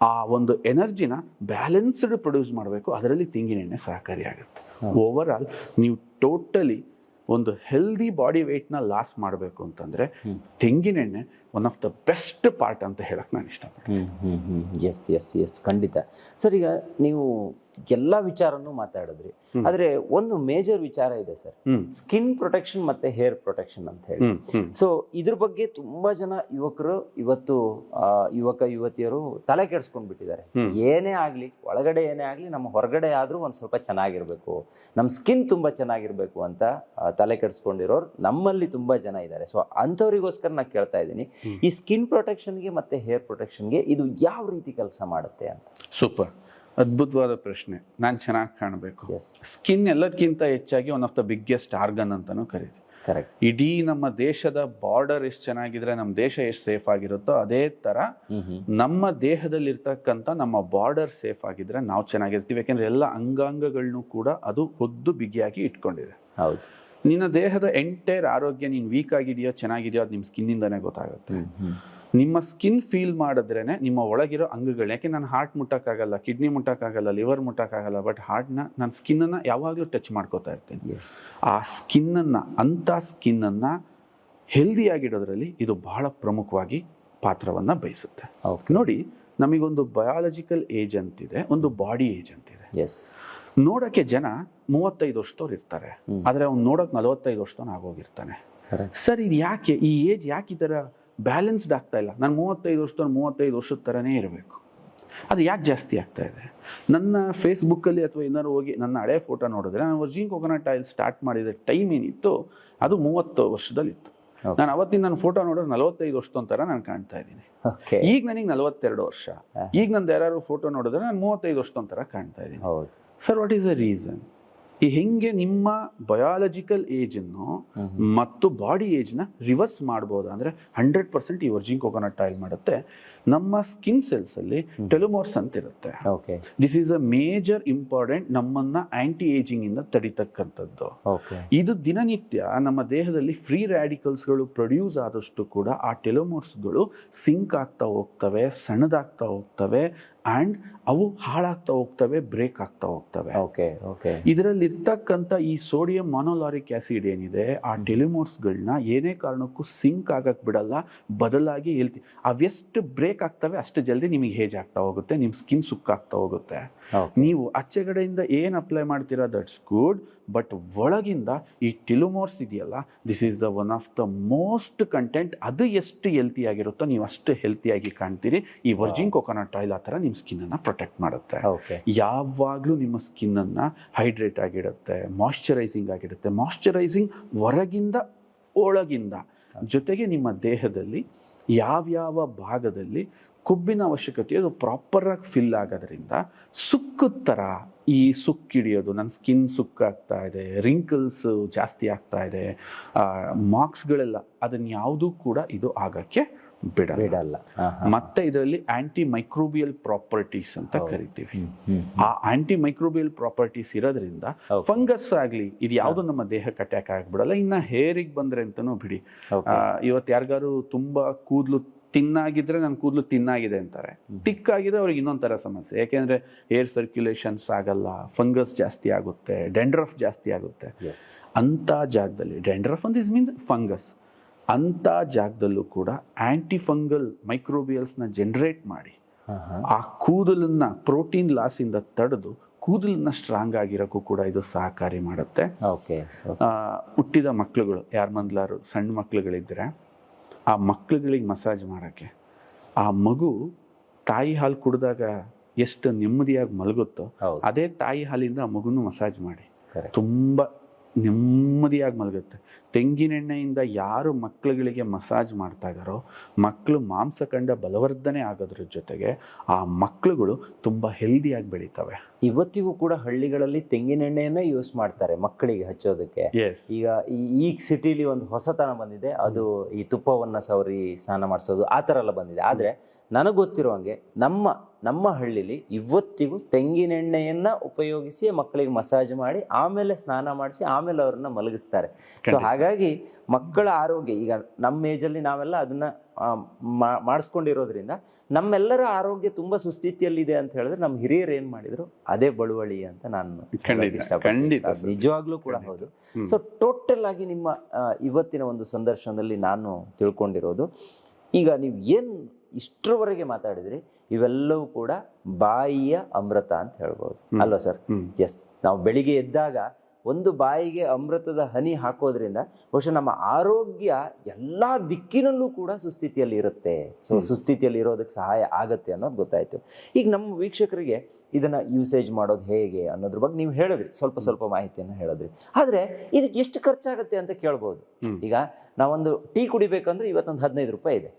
ಆ ಒಂದು ಎನರ್ಜಿನ ಬ್ಯಾಲೆನ್ಸ್ಡ್ ಪ್ರೊಡ್ಯೂಸ್ ಮಾಡಬೇಕು. ಅದರಲ್ಲಿ ತೆಂಗಿನೆಣ್ಣೆ ಸಹಕಾರಿಯಾಗುತ್ತೆ ಓವರ್ ಆಲ್ ನೀವು ಟೋಟಲಿ ಒಂದು ಹೆಲ್ದಿ ಬಾಡಿ ವೆಯ್ಟ್ನ ಲಾಸ್ ಮಾಡಬೇಕು ಅಂತಂದ್ರೆ. ತೆಂಗಿನೆಣ್ಣೆ one of the best part ಅಂತ ಹೇಳಕ್ಕೆ ನಾನು ಇಷ್ಟಪಡ್ತೀನಿ. ಎಸ್ ಎಸ್ ಎಸ್ ಖಂಡಿತ. ಸರ್ ಈಗ ನೀವು ಎಲ್ಲ ವಿಚಾರನೂ ಮಾತಾಡಿದ್ರಿ. ಆದ್ರೆ ಒಂದು ಮೇಜರ್ ವಿಚಾರ ಇದೆ ಸರ್. ಸ್ಕಿನ್ ಪ್ರೊಟೆಕ್ಷನ್ ಮತ್ತೆ ಹೇರ್ ಪ್ರೊಟೆಕ್ಷನ್ ಅಂತ ಹೇಳಿ. ಸೊ ಇದ್ರ ಬಗ್ಗೆ ತುಂಬಾ ಜನ ಯುವಕರು ಇವತ್ತು ಯುವಕ ಯುವತಿಯರು ತಲೆ ಕೆಡ್ಸ್ಕೊಂಡ್ ಬಿಟ್ಟಿದ್ದಾರೆ ಏನೇ ಆಗ್ಲಿ ಒಳಗಡೆ ಏನೇ ಆಗ್ಲಿ ನಮ್ಮ ಹೊರಗಡೆ ಆದ್ರೂ ಒಂದ್ ಸ್ವಲ್ಪ ಚೆನ್ನಾಗಿರ್ಬೇಕು. ನಮ್ಮ ಸ್ಕಿನ್ ತುಂಬಾ ಚೆನ್ನಾಗಿರ್ಬೇಕು ಅಂತ ತಲೆ ಕೆಡ್ಸ್ಕೊಂಡಿರೋರು ನಮ್ಮಲ್ಲಿ ತುಂಬಾ ಜನ ಇದ್ದಾರೆ. ಸೊ ಅಂಥವ್ರಿಗೋಸ್ಕರ ನಾ ಕೇಳ್ತಾ ಇದ್ದೀನಿ. ಈ ಸ್ಕಿನ್ ಪ್ರೊಟೆಕ್ಷನ್ಗೆ ಮತ್ತೆ ಹೇರ್ ಪ್ರೊಟೆಕ್ಷನ್ಗೆ ಇದು ಯಾವ ರೀತಿ ಕೆಲಸ ಮಾಡುತ್ತೆ ಅಂತ? ಸೂಪರ್. ಅದ್ಭುತವಾದ ಪ್ರಶ್ನೆ. ನಾನು ಚೆನ್ನಾಗಿ ಕಾಣಬೇಕು. ಸ್ಕಿನ್ ಎಲ್ಲದಕ್ಕಿಂತ ಹೆಚ್ಚಾಗಿ one of the biggest organ ಅಂತಾನೂ ಕರೀತೀವಿ. ಕರೆಕ್ಟ್ ಇಡೀ ನಮ್ಮ ದೇಶದ ಬಾರ್ಡರ್ ಎಷ್ಟು ಚೆನ್ನಾಗಿದ್ರೆ ನಮ್ಮ ದೇಶ ಎಷ್ಟು ಸೇಫ್ ಆಗಿರುತ್ತೋ ಅದೇ ತರ ನಮ್ಮ ದೇಹದಲ್ಲಿ ಇರ್ತಕ್ಕಂಥ ನಮ್ಮ ಬಾರ್ಡರ್ ಸೇಫ್ ಆಗಿದ್ರೆ ನಾವು ಚೆನ್ನಾಗಿರ್ತೀವಿ. ಯಾಕಂದ್ರೆ ಎಲ್ಲ ಅಂಗಾಂಗಗಳನ್ನು ಕೂಡ ಅದು ಹೊದ್ದು ಬಿಗಿಯಾಗಿ ಇಟ್ಕೊಂಡಿದೆ. ಹೌದು. ನಿನ್ನ ದೇಹದ ಎಂಟೈರ್ ಆರೋಗ್ಯ ನೀನು ವೀಕ್ ಆಗಿದೆಯೋ ಚೆನ್ನಾಗಿದೆಯೋ ಅದು ನಿಮ್ಮ ಸ್ಕಿನ್ನಿಂದನೇ ಗೊತ್ತಾಗುತ್ತೆ. ಹ್ಮ್ ಹ್ಮ್. ನಿಮ್ಮ ಸ್ಕಿನ್ ಫೀಲ್ ಮಾಡಿದ್ರೇ ನಿಮ್ಮ ಒಳಗಿರೋ ಅಂಗಗಳು ಯಾಕೆ ನಾನು ಹಾರ್ಟ್ ಮುಟ್ಟೋಕ್ಕಾಗಲ್ಲ ಕಿಡ್ನಿ ಮುಟ್ಟೋಕ್ಕಾಗಲ್ಲ ಲಿವರ್ ಮುಟ್ಟೋಕ್ಕಾಗಲ್ಲ ಬಟ್ ಹಾರ್ಟ್ನ ನಾನು ಸ್ಕಿನ್ನನ್ನು ಯಾವಾಗಲೂ ಟಚ್ ಮಾಡ್ಕೋತಾ ಇರ್ತೀನಿ. ಎಸ್ ಆ ಸ್ಕಿನ್ನನ್ನು ಅಂಥ ಸ್ಕಿನ್ನನ್ನು ಹೆಲ್ದಿಯಾಗಿಡೋದ್ರಲ್ಲಿ ಇದು ಬಹಳ ಪ್ರಮುಖವಾಗಿ ಪಾತ್ರವನ್ನು ಬಯಸುತ್ತೆ. ಓಕೆ ನೋಡಿ ನಮಗೊಂದು ಬಯಾಲಜಿಕಲ್ ಏಜ್ ಅಂತಿದೆ ಒಂದು ಬಾಡಿ ಏಜ್ ಅಂತಿದೆ. ಎಸ್ ನೋಡೋಕ್ಕೆ ಜನ ಮೂವತ್ತೈದು ವರ್ಷದವ್ರು ಇರ್ತಾರೆ. ಆದರೆ ಅವ್ನು ನೋಡೋಕೆ ನಲವತ್ತೈದು ವರ್ಷದವನು ಆಗೋಗಿರ್ತಾನೆ. ಸರ್ ಇದು ಯಾಕೆ ಈ ಏಜ್ ಯಾಕೆ ಈ ಥರ ಬ್ಯಾಲೆನ್ಸ್ಡ್ ಆಗ್ತಾ ಇಲ್ಲ. ನಾನು ಮೂವತ್ತೈದು ವರ್ಷದ ಮೂವತ್ತೈದು ವರ್ಷದ ಥರನೇ ಇರಬೇಕು. ಅದು ಯಾಕೆ ಜಾಸ್ತಿ ಆಗ್ತಾ ಇದೆ? ನನ್ನ ಫೇಸ್ಬುಕ್ಕಲ್ಲಿ ಅಥವಾ ಏನಾದ್ರು ಹೋಗಿ ನನ್ನ ಹಳೆ ಫೋಟೋ ನೋಡಿದ್ರೆ ನಾನು ವರ್ಜಿನ್ ಕೊಕೊನಟ್ ಆಯಿಲ್ ಸ್ಟಾರ್ಟ್ ಮಾಡಿದ ಟೈಮ್ ಏನಿತ್ತು ಅದು ಮೂವತ್ತು ವರ್ಷದಲ್ಲಿತ್ತು. ನಾನು ಅವತ್ತಿನ ನನ್ನ ಫೋಟೋ ನೋಡಿದ್ರೆ ನಲವತ್ತೈದು ವರ್ಷದ ಥರ ನಾನು ಕಾಣ್ತಾ ಇದ್ದೀನಿ. ಈಗ ನನಗೆ ನಲವತ್ತೆರಡು ವರ್ಷ. ಈಗ ನಂದು ಯಾರು ಫೋಟೋ ನೋಡಿದ್ರೆ ನಾನು ಮೂವತ್ತೈದು ವರ್ಷದ ಥರ ಕಾಣ್ತಾ ಇದ್ದೀನಿ. ಹೌದು. Sir what is a reason ಈ ಹೆಂಗೆ ನಿಮ್ಮ ಬಯಾಲಜಿಕಲ್ ಏಜನ್ನು ಮತ್ತು ಬಾಡಿ ಏಜ್ನ ರಿವರ್ಸ್ ಮಾಡ್ಬೋದಾ? ಅಂದರೆ ಹಂಡ್ರೆಡ್ ಪರ್ಸೆಂಟ್ ಈ ವರ್ಜಿನ್ ಕೋಕೋನಟ್ ಆಯಿಲ್ ಮಾಡುತ್ತೆ. ನಮ್ಮ ಸ್ಕಿನ್ ಸೆಲ್ಸಲ್ಲಿ ಟೆಲುಮೋರ್ಸ್ ಅಂತ ಇರುತ್ತೆ. Okay this is a major important ನಮ್ಮನ್ನ ಆಂಟಿ ಏಜಿಂಗ್ ಇಂದ ತಡಿತಕ್ಕಂಥದ್ದು. ಇದು ದಿನನಿತ್ಯ ನಮ್ಮ ದೇಹದಲ್ಲಿ ಫ್ರೀ ರ್ಯಾಡಿಕಲ್ಸ್ಗಳು ಪ್ರೊಡ್ಯೂಸ್ ಆದಷ್ಟು ಕೂಡ ಆ ಟೆಲೋಮೋರ್ಸ್ಗಳು ಸಿಂಕ್ ಆಗ್ತಾ ಹೋಗ್ತವೆ ಸಣ್ಣದಾಗ್ತಾ ಹೋಗ್ತವೆ ಆ್ಯಂಡ್ ಅವು ಹಾಳಾಗ್ತಾ ಹೋಗ್ತವೆ ಬ್ರೇಕ್ ಆಗ್ತಾ ಹೋಗ್ತವೆ. ಓಕೆ ಓಕೆ ಇದರಲ್ಲಿ ಇರ್ತಕ್ಕಂಥ ಈ ಸೋಡಿಯಂ ಮೊನೋಲಾರಿಕ್ ಆಸಿಡ್ ಏನಿದೆ ಆ ಟೆಲಿಮೋರ್ಸ್ಗಳನ್ನ ಏನೇ ಕಾರಣಕ್ಕೂ ಸಿಂಕ್ ಆಗಕ್ಕೆ ಬಿಡಲ್ಲ ಬದಲಾಗಿ ಹೇಳ್ತಿ ಅವೆಷ್ಟು ಬ್ರೇಕ್ ಆಗ್ತವೆ ಅಷ್ಟು ಜಲ್ದಿ ನಿಮಗೆ ಹೇಜ್ ಆಗ್ತಾ ಹೋಗುತ್ತೆ ನಿಮ್ಮ ಸ್ಕಿನ್ ಸುಕ್ಕಾಗ್ತಾ ಹೋಗುತ್ತೆ. ನೀವು ಆಚೆಗಡೆಯಿಂದ ಏನು ಅಪ್ಲೈ ಮಾಡ್ತೀರಾ ದಟ್ಸ್ ಗುಡ್ ಬಟ್ ಒಳಗಿಂದ ಈ ಟಿಲುಮೋರ್ಸ್ ಇದೆಯಲ್ಲ this is the one of the most content ಅದು ಎಷ್ಟು ಹೆಲ್ತಿ ಆಗಿರುತ್ತೋ ನೀವು ಅಷ್ಟು ಹೆಲ್ತಿಯಾಗಿ ಕಾಣ್ತೀರಿ. ಈ ವರ್ಜಿನ್ ಕೊಕೋನಟ್ ಆಯಿಲ್ ಆ ಥರ ನಿಮ್ಮ ಸ್ಕಿನ್ನನ್ನು ಪ್ರೊಟೆಕ್ಟ್ ಮಾಡುತ್ತೆ. ಯಾವಾಗಲೂ ನಿಮ್ಮ ಸ್ಕಿನ್ನನ್ನು ಹೈಡ್ರೇಟ್ ಆಗಿಡುತ್ತೆ ಮಾಯಶ್ಚರೈಸಿಂಗ್ ಆಗಿರುತ್ತೆ. ಮಾಯಶ್ಚರೈಸಿಂಗ್ ಹೊರಗಿಂದ ಒಳಗಿಂದ. ಜೊತೆಗೆ ನಿಮ್ಮ ದೇಹದಲ್ಲಿ ಯಾವ್ಯಾವ ಭಾಗದಲ್ಲಿ ಕೊಬ್ಬಿನ ಅವಶ್ಯಕತೆ ಅದು ಪ್ರಾಪರಾಗಿ ಫಿಲ್ ಆಗೋದ್ರಿಂದ ಸುಕ್ಕದ ಥರ ಈ ಸುಕ್ಕಿಡಿಯೋದು ನನ್ನ ಸ್ಕಿನ್ ಸುಕ್ಕಾಗ್ತಾ ಇದೆ ರಿಂಕಲ್ಸ್ ಜಾಸ್ತಿ ಆಗ್ತಾ ಇದೆ ಮಾರ್ಕ್ಸ್ಗಳೆಲ್ಲ ಅದನ್ನ ಯಾವುದೂ ಕೂಡ ಇದು ಆಗಕ್ಕೆ ಬಿಡ ಬಿಡಲ್ಲ. ಮತ್ತೆ ಇದರಲ್ಲಿ ಆಂಟಿ ಮೈಕ್ರೋಬಿಯಲ್ ಪ್ರಾಪರ್ಟೀಸ್ ಅಂತ. ಕರಿತೀವಿ. ಆ ಆಂಟಿ ಮೈಕ್ರೋಬಿಯಲ್ ಪ್ರಾಪರ್ಟೀಸ್ ಇರೋದ್ರಿಂದ ಫಂಗಸ್ ಆಗ್ಲಿ ಇದು ಯಾವುದು ನಮ್ಮ ದೇಹಕ್ಕೆ ಅಟ್ಯಾಕ್ ಆಗ್ಬಿಡಲ್ಲ ಇನ್ನ ಹೇರಿಗೆ ಬಂದ್ರೆ ಅಂತಾನೂ ಬಿಡಿ. ಇವತ್ತು ಯಾರಿಗಾರು ತುಂಬಾ ಕೂದಲು ತಿನ್ನಾಗಿದ್ರೆ ನನ್ನ ಕೂದಲು ತಿನ್ನಾಗಿದೆ ಅಂತಾರೆ. ಟಿಕ್ ಆಗಿದ್ರೆ ಅವ್ರಿಗೆ ಇನ್ನೊಂದು ಥರ ಸಮಸ್ಯೆ. ಯಾಕೆಂದರೆ ಏರ್ ಸರ್ಕ್ಯುಲೇಷನ್ಸ್ ಆಗಲ್ಲ ಫಂಗಸ್ ಜಾಸ್ತಿ ಆಗುತ್ತೆ ಡೆಂಡ್ರಫ್ ಜಾಸ್ತಿ ಆಗುತ್ತೆ. ಅಂಥ ಜಾಗದಲ್ಲಿ ಡೆಂಡ್ರಫ್ ಅಂತ ಇಸ್ ಮೀನ್ಸ್ ಫಂಗಸ್ ಅಂಥ ಜಾಗದಲ್ಲೂ ಕೂಡ ಆ್ಯಂಟಿಫಂಗಲ್ ಫಂಗಲ್ ಮೈಕ್ರೋಬಿಯಲ್ಸ್ನ ಜನರೇಟ್ ಮಾಡಿ. ಆ ಕೂದಲನ್ನ ಪ್ರೋಟೀನ್ ಲಾಸಿಂದ ತಡೆದು ಕೂದಲನ್ನ ಸ್ಟ್ರಾಂಗ್ ಆಗಿರೋಕ್ಕೂ ಕೂಡ ಇದು ಸಹಕಾರಿ ಮಾಡುತ್ತೆ. ಹುಟ್ಟಿದ ಮಕ್ಕಳುಗಳು ಯಾರ ಮಂದ್ಲಾರು ಸಣ್ಣ ಮಕ್ಳುಗಳಿದ್ರೆ ಆ ಮಕ್ಳುಗಳಿಗೆ ಮಸಾಜ್ ಮಾಡೋಕ್ಕೆ. ಆ ಮಗು ತಾಯಿ ಹಾಲು ಕುಡಿದಾಗ ಎಷ್ಟು ನೆಮ್ಮದಿಯಾಗಿ ಮಲಗುತ್ತೋ ಅದೇ ತಾಯಿ ಹಾಲಿಂದ ಆ ಮಗುನು ಮಸಾಜ್ ಮಾಡಿ. ತುಂಬ ನೆಮ್ಮದಿಯಾಗಿ ಮಲಗುತ್ತೆ. ತೆಂಗಿನೆಣ್ಣೆಯಿಂದ ಯಾರು ಮಕ್ಕಳುಗಳಿಗೆ ಮಸಾಜ್ ಮಾಡ್ತಾ ಇದ್ದಾರೋ ಮಕ್ಕಳು ಮಾಂಸಖಂಡ ಬಲವರ್ಧನೆ ಆಗೋದ್ರ ಜೊತೆಗೆ ಆ ಮಕ್ಕಳುಗಳು ತುಂಬ ಹೆಲ್ದಿಯಾಗಿ ಬೆಳೀತವೆ. ಇವತ್ತಿಗೂ ಕೂಡ ಹಳ್ಳಿಗಳಲ್ಲಿ ತೆಂಗಿನೆಣ್ಣೆಯನ್ನ ಯೂಸ್ ಮಾಡ್ತಾರೆ ಮಕ್ಕಳಿಗೆ ಹಚ್ಚೋದಕ್ಕೆ. ಈಗ ಈ ಸಿಟಿಲಿ ಒಂದು ಹೊಸತನ ಬಂದಿದೆ. ಅದು ಈ ತುಪ್ಪವನ್ನ ಸವರಿ ಸ್ನಾನ ಮಾಡಿಸೋದು ಆ ಥರ ಎಲ್ಲ ಬಂದಿದೆ. ಆದ್ರೆ ನನಗೆ ಗೊತ್ತಿರೋ ಹಂಗೆ ನಮ್ಮ ನಮ್ಮ ಹಳ್ಳಿಲಿ ಇವತ್ತಿಗೂ ತೆಂಗಿನೆಣ್ಣೆಯನ್ನ ಉಪಯೋಗಿಸಿ ಮಕ್ಕಳಿಗೆ ಮಸಾಜ್ ಮಾಡಿ ಆಮೇಲೆ ಸ್ನಾನ ಮಾಡಿಸಿ ಆಮೇಲೆ ಅವ್ರನ್ನ ಮಲಗಿಸ್ತಾರೆ. ಸೊ ಹಾಗಾಗಿ ಮಕ್ಕಳ ಆರೋಗ್ಯ ಈಗ ನಮ್ಮ ಏಜಲ್ಲಿ ನಾವೆಲ್ಲ ಅದನ್ನ ಮಾಡಿಸ್ಕೊಂಡಿರೋದ್ರಿಂದ ನಮ್ಮೆಲ್ಲರ ಆರೋಗ್ಯ ತುಂಬಾ ಸುಸ್ಥಿತಿಯಲ್ಲಿದೆ ಅಂತ ಹೇಳಿದ್ರೆ ನಮ್ಮ ಹಿರಿಯರು ಏನ್ ಮಾಡಿದ್ರು? ಅದೇ ಬಳುವಳಿ ಅಂತ ನಾನು ನಿಜವಾಗ್ಲೂ ಕೂಡ ಹೌದು. ಸೊ ಟೋಟಲ್ ಆಗಿ ನಿಮ್ಮ ಇವತ್ತಿನ ಒಂದು ಸಂದರ್ಶನದಲ್ಲಿ ನಾನು ತಿಳ್ಕೊಂಡಿರೋದು ಈಗ ನೀವು ಏನ್ ಇಷ್ಟರವರೆಗೆ ಮಾತಾಡಿದ್ರಿ ಇವೆಲ್ಲವೂ ಕೂಡ ಬಾಯಿಯ ಅಮೃತ ಅಂತ ಹೇಳ್ಬೋದು. ಅಲ್ವಾ ಸರ್? ಎಸ್ ನಾವು ಬೆಳಿಗ್ಗೆ ಎದ್ದಾಗ ಒಂದು ಬಾಯಿಗೆ ಅಮೃತದ ಹನಿ ಹಾಕೋದ್ರಿಂದ ಬಹುಶಃ ನಮ್ಮ ಆರೋಗ್ಯ ಎಲ್ಲ ದಿಕ್ಕಿನಲ್ಲೂ ಕೂಡ ಸುಸ್ಥಿತಿಯಲ್ಲಿ ಇರುತ್ತೆ. ಸೊ ಸುಸ್ಥಿತಿಯಲ್ಲಿ ಇರೋದಕ್ಕೆ ಸಹಾಯ ಆಗತ್ತೆ ಅನ್ನೋದು ಗೊತ್ತಾಯ್ತು. ಈಗ ನಮ್ಮ ವೀಕ್ಷಕರಿಗೆ ಇದನ್ನ ಯೂಸೇಜ್ ಮಾಡೋದು ಹೇಗೆ ಅನ್ನೋದ್ರ ಬಗ್ಗೆ ನೀವು ಹೇಳಿದ್ರಿ. ಸ್ವಲ್ಪ ಸ್ವಲ್ಪ ಮಾಹಿತಿಯನ್ನು ಹೇಳಿದ್ರಿ. ಆದರೆ ಇದಕ್ಕೆ ಎಷ್ಟು ಖರ್ಚಾಗುತ್ತೆ ಅಂತ ಕೇಳ್ಬೋದು. ಈಗ ನಾವೊಂದು ಟೀ ಕುಡಿಬೇಕಂದ್ರೆ ಇವತ್ತೊಂದು ಹದಿನೈದು ರೂಪಾಯಿ ಇದೆ.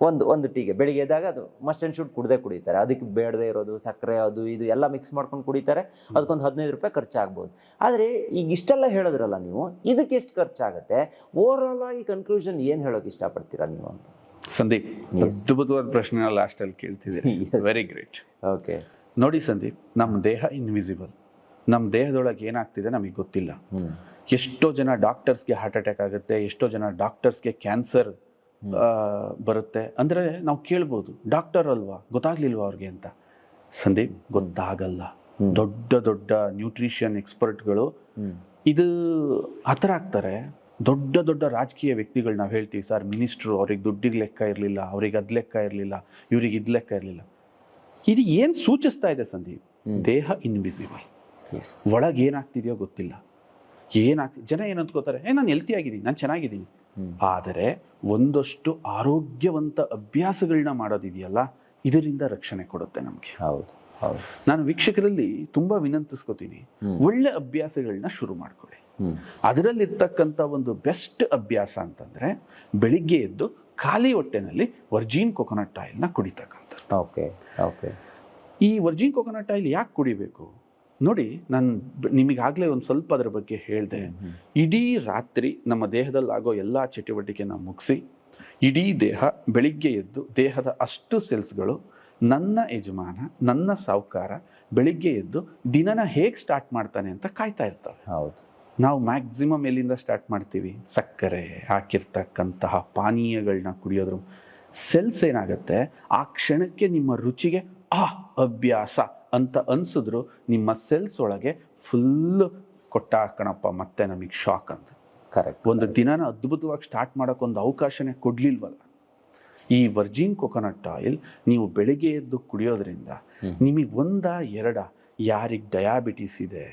ಒಂದು ಒಂದು ಟೀಗೆ. ಬೆಳಿಗ್ಗೆ ಎದ್ದಾಗ ಅದು ಮಸ್ಟ್ ಆ್ಯಂಡ್ ಶೂಟ್ ಕುಡ್ದೇ ಕುಡಿತಾರೆ. ಅದಕ್ಕೆ ಬೇಡದೇ ಇರೋದು ಸಕ್ಕರೆ ಅದು ಇದು ಎಲ್ಲ ಮಿಕ್ಸ್ ಮಾಡ್ಕೊಂಡು ಕುಡಿತಾರೆ. ಅದಕ್ಕೊಂದು ಹದಿನೈದು ರೂಪಾಯಿ ಖರ್ಚಾಗ್ಬೋದು. ಆದರೆ ಈಗ ಇಷ್ಟೆಲ್ಲ ಹೇಳಿದ್ರಲ್ಲ ನೀವು ಇದಕ್ಕೆ ಎಷ್ಟು ಖರ್ಚಾಗುತ್ತೆ? ಓವರ್ ಆಲ್ ಆಗಿ ಕನ್ಕ್ಲೂಷನ್ ಏನು ಹೇಳೋಕೆ ಇಷ್ಟಪಡ್ತೀರಾ ನೀವು ಅಂತ? ಸಂದೀಪ್. ಅದ್ಭುತವಾದ ಪ್ರಶ್ನೆ ಲಾಸ್ಟಲ್ಲಿ ಕೇಳ್ತಿದ್ದೀರಿ. ವೆರಿ ಗ್ರೇಟ್ ಓಕೆ ನೋಡಿ ಸಂದೀಪ್ ನಮ್ಮ ದೇಹ ಇನ್ವಿಸಿಬಲ್ ನಮ್ಮ ದೇಹದೊಳಗೆ ಏನಾಗ್ತಿದೆ ನಮಗೆ ಗೊತ್ತಿಲ್ಲ. ಎಷ್ಟೋ ಜನ ಡಾಕ್ಟರ್ಸ್ಗೆ ಹಾರ್ಟ್ ಅಟ್ಯಾಕ್ ಆಗುತ್ತೆ ಎಷ್ಟೋ ಜನ ಡಾಕ್ಟರ್ಸ್ಗೆ ಕ್ಯಾನ್ಸರ್ ಬರುತ್ತೆ. ಅಂದರೆ ನಾವು ಕೇಳ್ಬೋದು ಡಾಕ್ಟರ್ ಅಲ್ವಾ? ಗೊತ್ತಾಗ್ಲಿಲ್ವಾ ಅವ್ರಿಗೆ ಅಂತ? ಸಂದೀಪ್ ಗೊತ್ತಾಗಲ್ಲ. ದೊಡ್ಡ ದೊಡ್ಡ ನ್ಯೂಟ್ರಿಷನ್ ಎಕ್ಸ್ಪರ್ಟ್ಗಳು ಇದು ಹತ್ರ ಆಗ್ತಾರೆ. ದೊಡ್ಡ ದೊಡ್ಡ ರಾಜಕೀಯ ವ್ಯಕ್ತಿಗಳು ನಾವು ಹೇಳ್ತೀವಿ ಸರ್ ಮಿನಿಸ್ಟ್ರು ಅವ್ರಿಗೆ ದುಡ್ಡಿಗೆ ಲೆಕ್ಕ ಇರಲಿಲ್ಲ ಅವ್ರಿಗೆ ಅದ್ ಲೆಕ್ಕ ಇರಲಿಲ್ಲ ಇವ್ರಿಗೆ ಇದು ಲೆಕ್ಕ ಇರಲಿಲ್ಲ. ಇದು ಏನು ಸೂಚಿಸ್ತಾ ಇದೆ ಸಂದೀಪ್? ದೇಹ ಇನ್ವಿಸಿಬಲ್ ಒಳಗೆ ಏನಾಗ್ತಿದೆಯೋ ಗೊತ್ತಿಲ್ಲ. ಏನಾಗ್ತಿ ಜನ ಏನು ಅಂದ್ಕೋತಾರೆ ಏ ನಾನು ಹೆಲ್ತಿಯಾಗಿದ್ದೀನಿ ನಾನು ಚೆನ್ನಾಗಿದ್ದೀನಿ. ಆದರೆ ಒಂದಷ್ಟು ಆರೋಗ್ಯವಂತ ಅಭ್ಯಾಸಗಳನ್ನ ಮಾಡೋದಿದೆಯಲ್ಲ ಇದರಿಂದ ರಕ್ಷಣೆ ಕೊಡುತ್ತೆ ನಮಗೆ. ಹೌದು ನಾನು ವೀಕ್ಷಕರಲ್ಲಿ ತುಂಬಾ ವಿನಂತಿಸ್ಕೋತೀನಿ ಒಳ್ಳೆ ಅಭ್ಯಾಸಗಳನ್ನ ಶುರು ಮಾಡ್ಕೊಳ್ಳಿ. ಅದರಲ್ಲಿರ್ತಕ್ಕಂಥ ಒಂದು ಬೆಸ್ಟ್ ಅಭ್ಯಾಸ ಅಂತಂದ್ರೆ ಬೆಳಿಗ್ಗೆ ಎದ್ದು ಖಾಲಿ ಹೊಟ್ಟೆನಲ್ಲಿ ವರ್ಜಿನ್ ಕೊಕೊನಟ್ನ ಕುಡಿತಕ್ಕಂಥ ಓಕೆ ಓಕೆ. ಈ ವರ್ಜಿನ್ ಕೊಕೊನಟ್ ಆಯಿಲ್ ಯಾಕೆ ಕುಡಿಬೇಕು? ನೋಡಿ ನಾನು ನಿಮಗಾಗಲೇ ಒಂದು ಸ್ವಲ್ಪ ಅದರ ಬಗ್ಗೆ ಹೇಳಿದೆ. ಇಡೀ ರಾತ್ರಿ ನಮ್ಮ ದೇಹದಲ್ಲಾಗೋ ಎಲ್ಲ ಚಟುವಟಿಕೆನ ಮುಗಿಸಿ ಇಡೀ ದೇಹ ಬೆಳಿಗ್ಗೆ ಎದ್ದು ದೇಹದ ಅಷ್ಟು ಸೆಲ್ಸ್ಗಳು ನನ್ನ ಯಜಮಾನ ನನ್ನ ಸಾಹುಕಾರ ಬೆಳಿಗ್ಗೆ ಎದ್ದು ದಿನನ ಹೇಗೆ ಸ್ಟಾರ್ಟ್ ಮಾಡ್ತಾನೆ ಅಂತ ಕಾಯ್ತಾ ಇರ್ತಾರೆ. ಹೌದು. ನಾವು ಮ್ಯಾಕ್ಸಿಮಮ್ ಎಲ್ಲಿಂದ ಸ್ಟಾರ್ಟ್ ಮಾಡ್ತೀವಿ? ಸಕ್ಕರೆ ಹಾಕಿರ್ತಕ್ಕಂತಹ ಪಾನೀಯಗಳನ್ನ ಕುಡಿಯೋದ್ರು ಸೆಲ್ಸ್ ಏನಾಗುತ್ತೆ? ಆ ಕ್ಷಣಕ್ಕೆ ನಿಮ್ಮ ರುಚಿಗೆ ಆ ಅಭ್ಯಾಸ. ಅಂತ ಅನಿಸಿದ್ರು ನಿಮ್ಮ ಸೆಲ್ಸ್ ಒಳಗೆ ಫುಲ್ ಕೊಟ್ಟ ಕಣಪ್ಪ ಮತ್ತೆ ನಮಗೆ ಶಾಕ್ ಅಂತ ಕರೆಕ್ಟ್ ಒಂದು ದಿನನ ಅದ್ಭುತವಾಗಿ ಸ್ಟಾರ್ಟ್ ಮಾಡೋಕೆ ಒಂದು ಅವಕಾಶನೇ ಕೊಡ್ಲಿಲ್ವಲ್ಲ ಈ ವರ್ಜಿನ್ ಕೊಕೊನಟ್ ಆಯಿಲ್ ನೀವು ಬೆಳಿಗ್ಗೆ ಎದ್ದು ಕುಡಿಯೋದ್ರಿಂದ. ನಿಮಗೆ ಒಂದ ಎರಡ ಯಾರಿಗೆ ಡಯಾಬಿಟಿಸ್ ಇದೆ.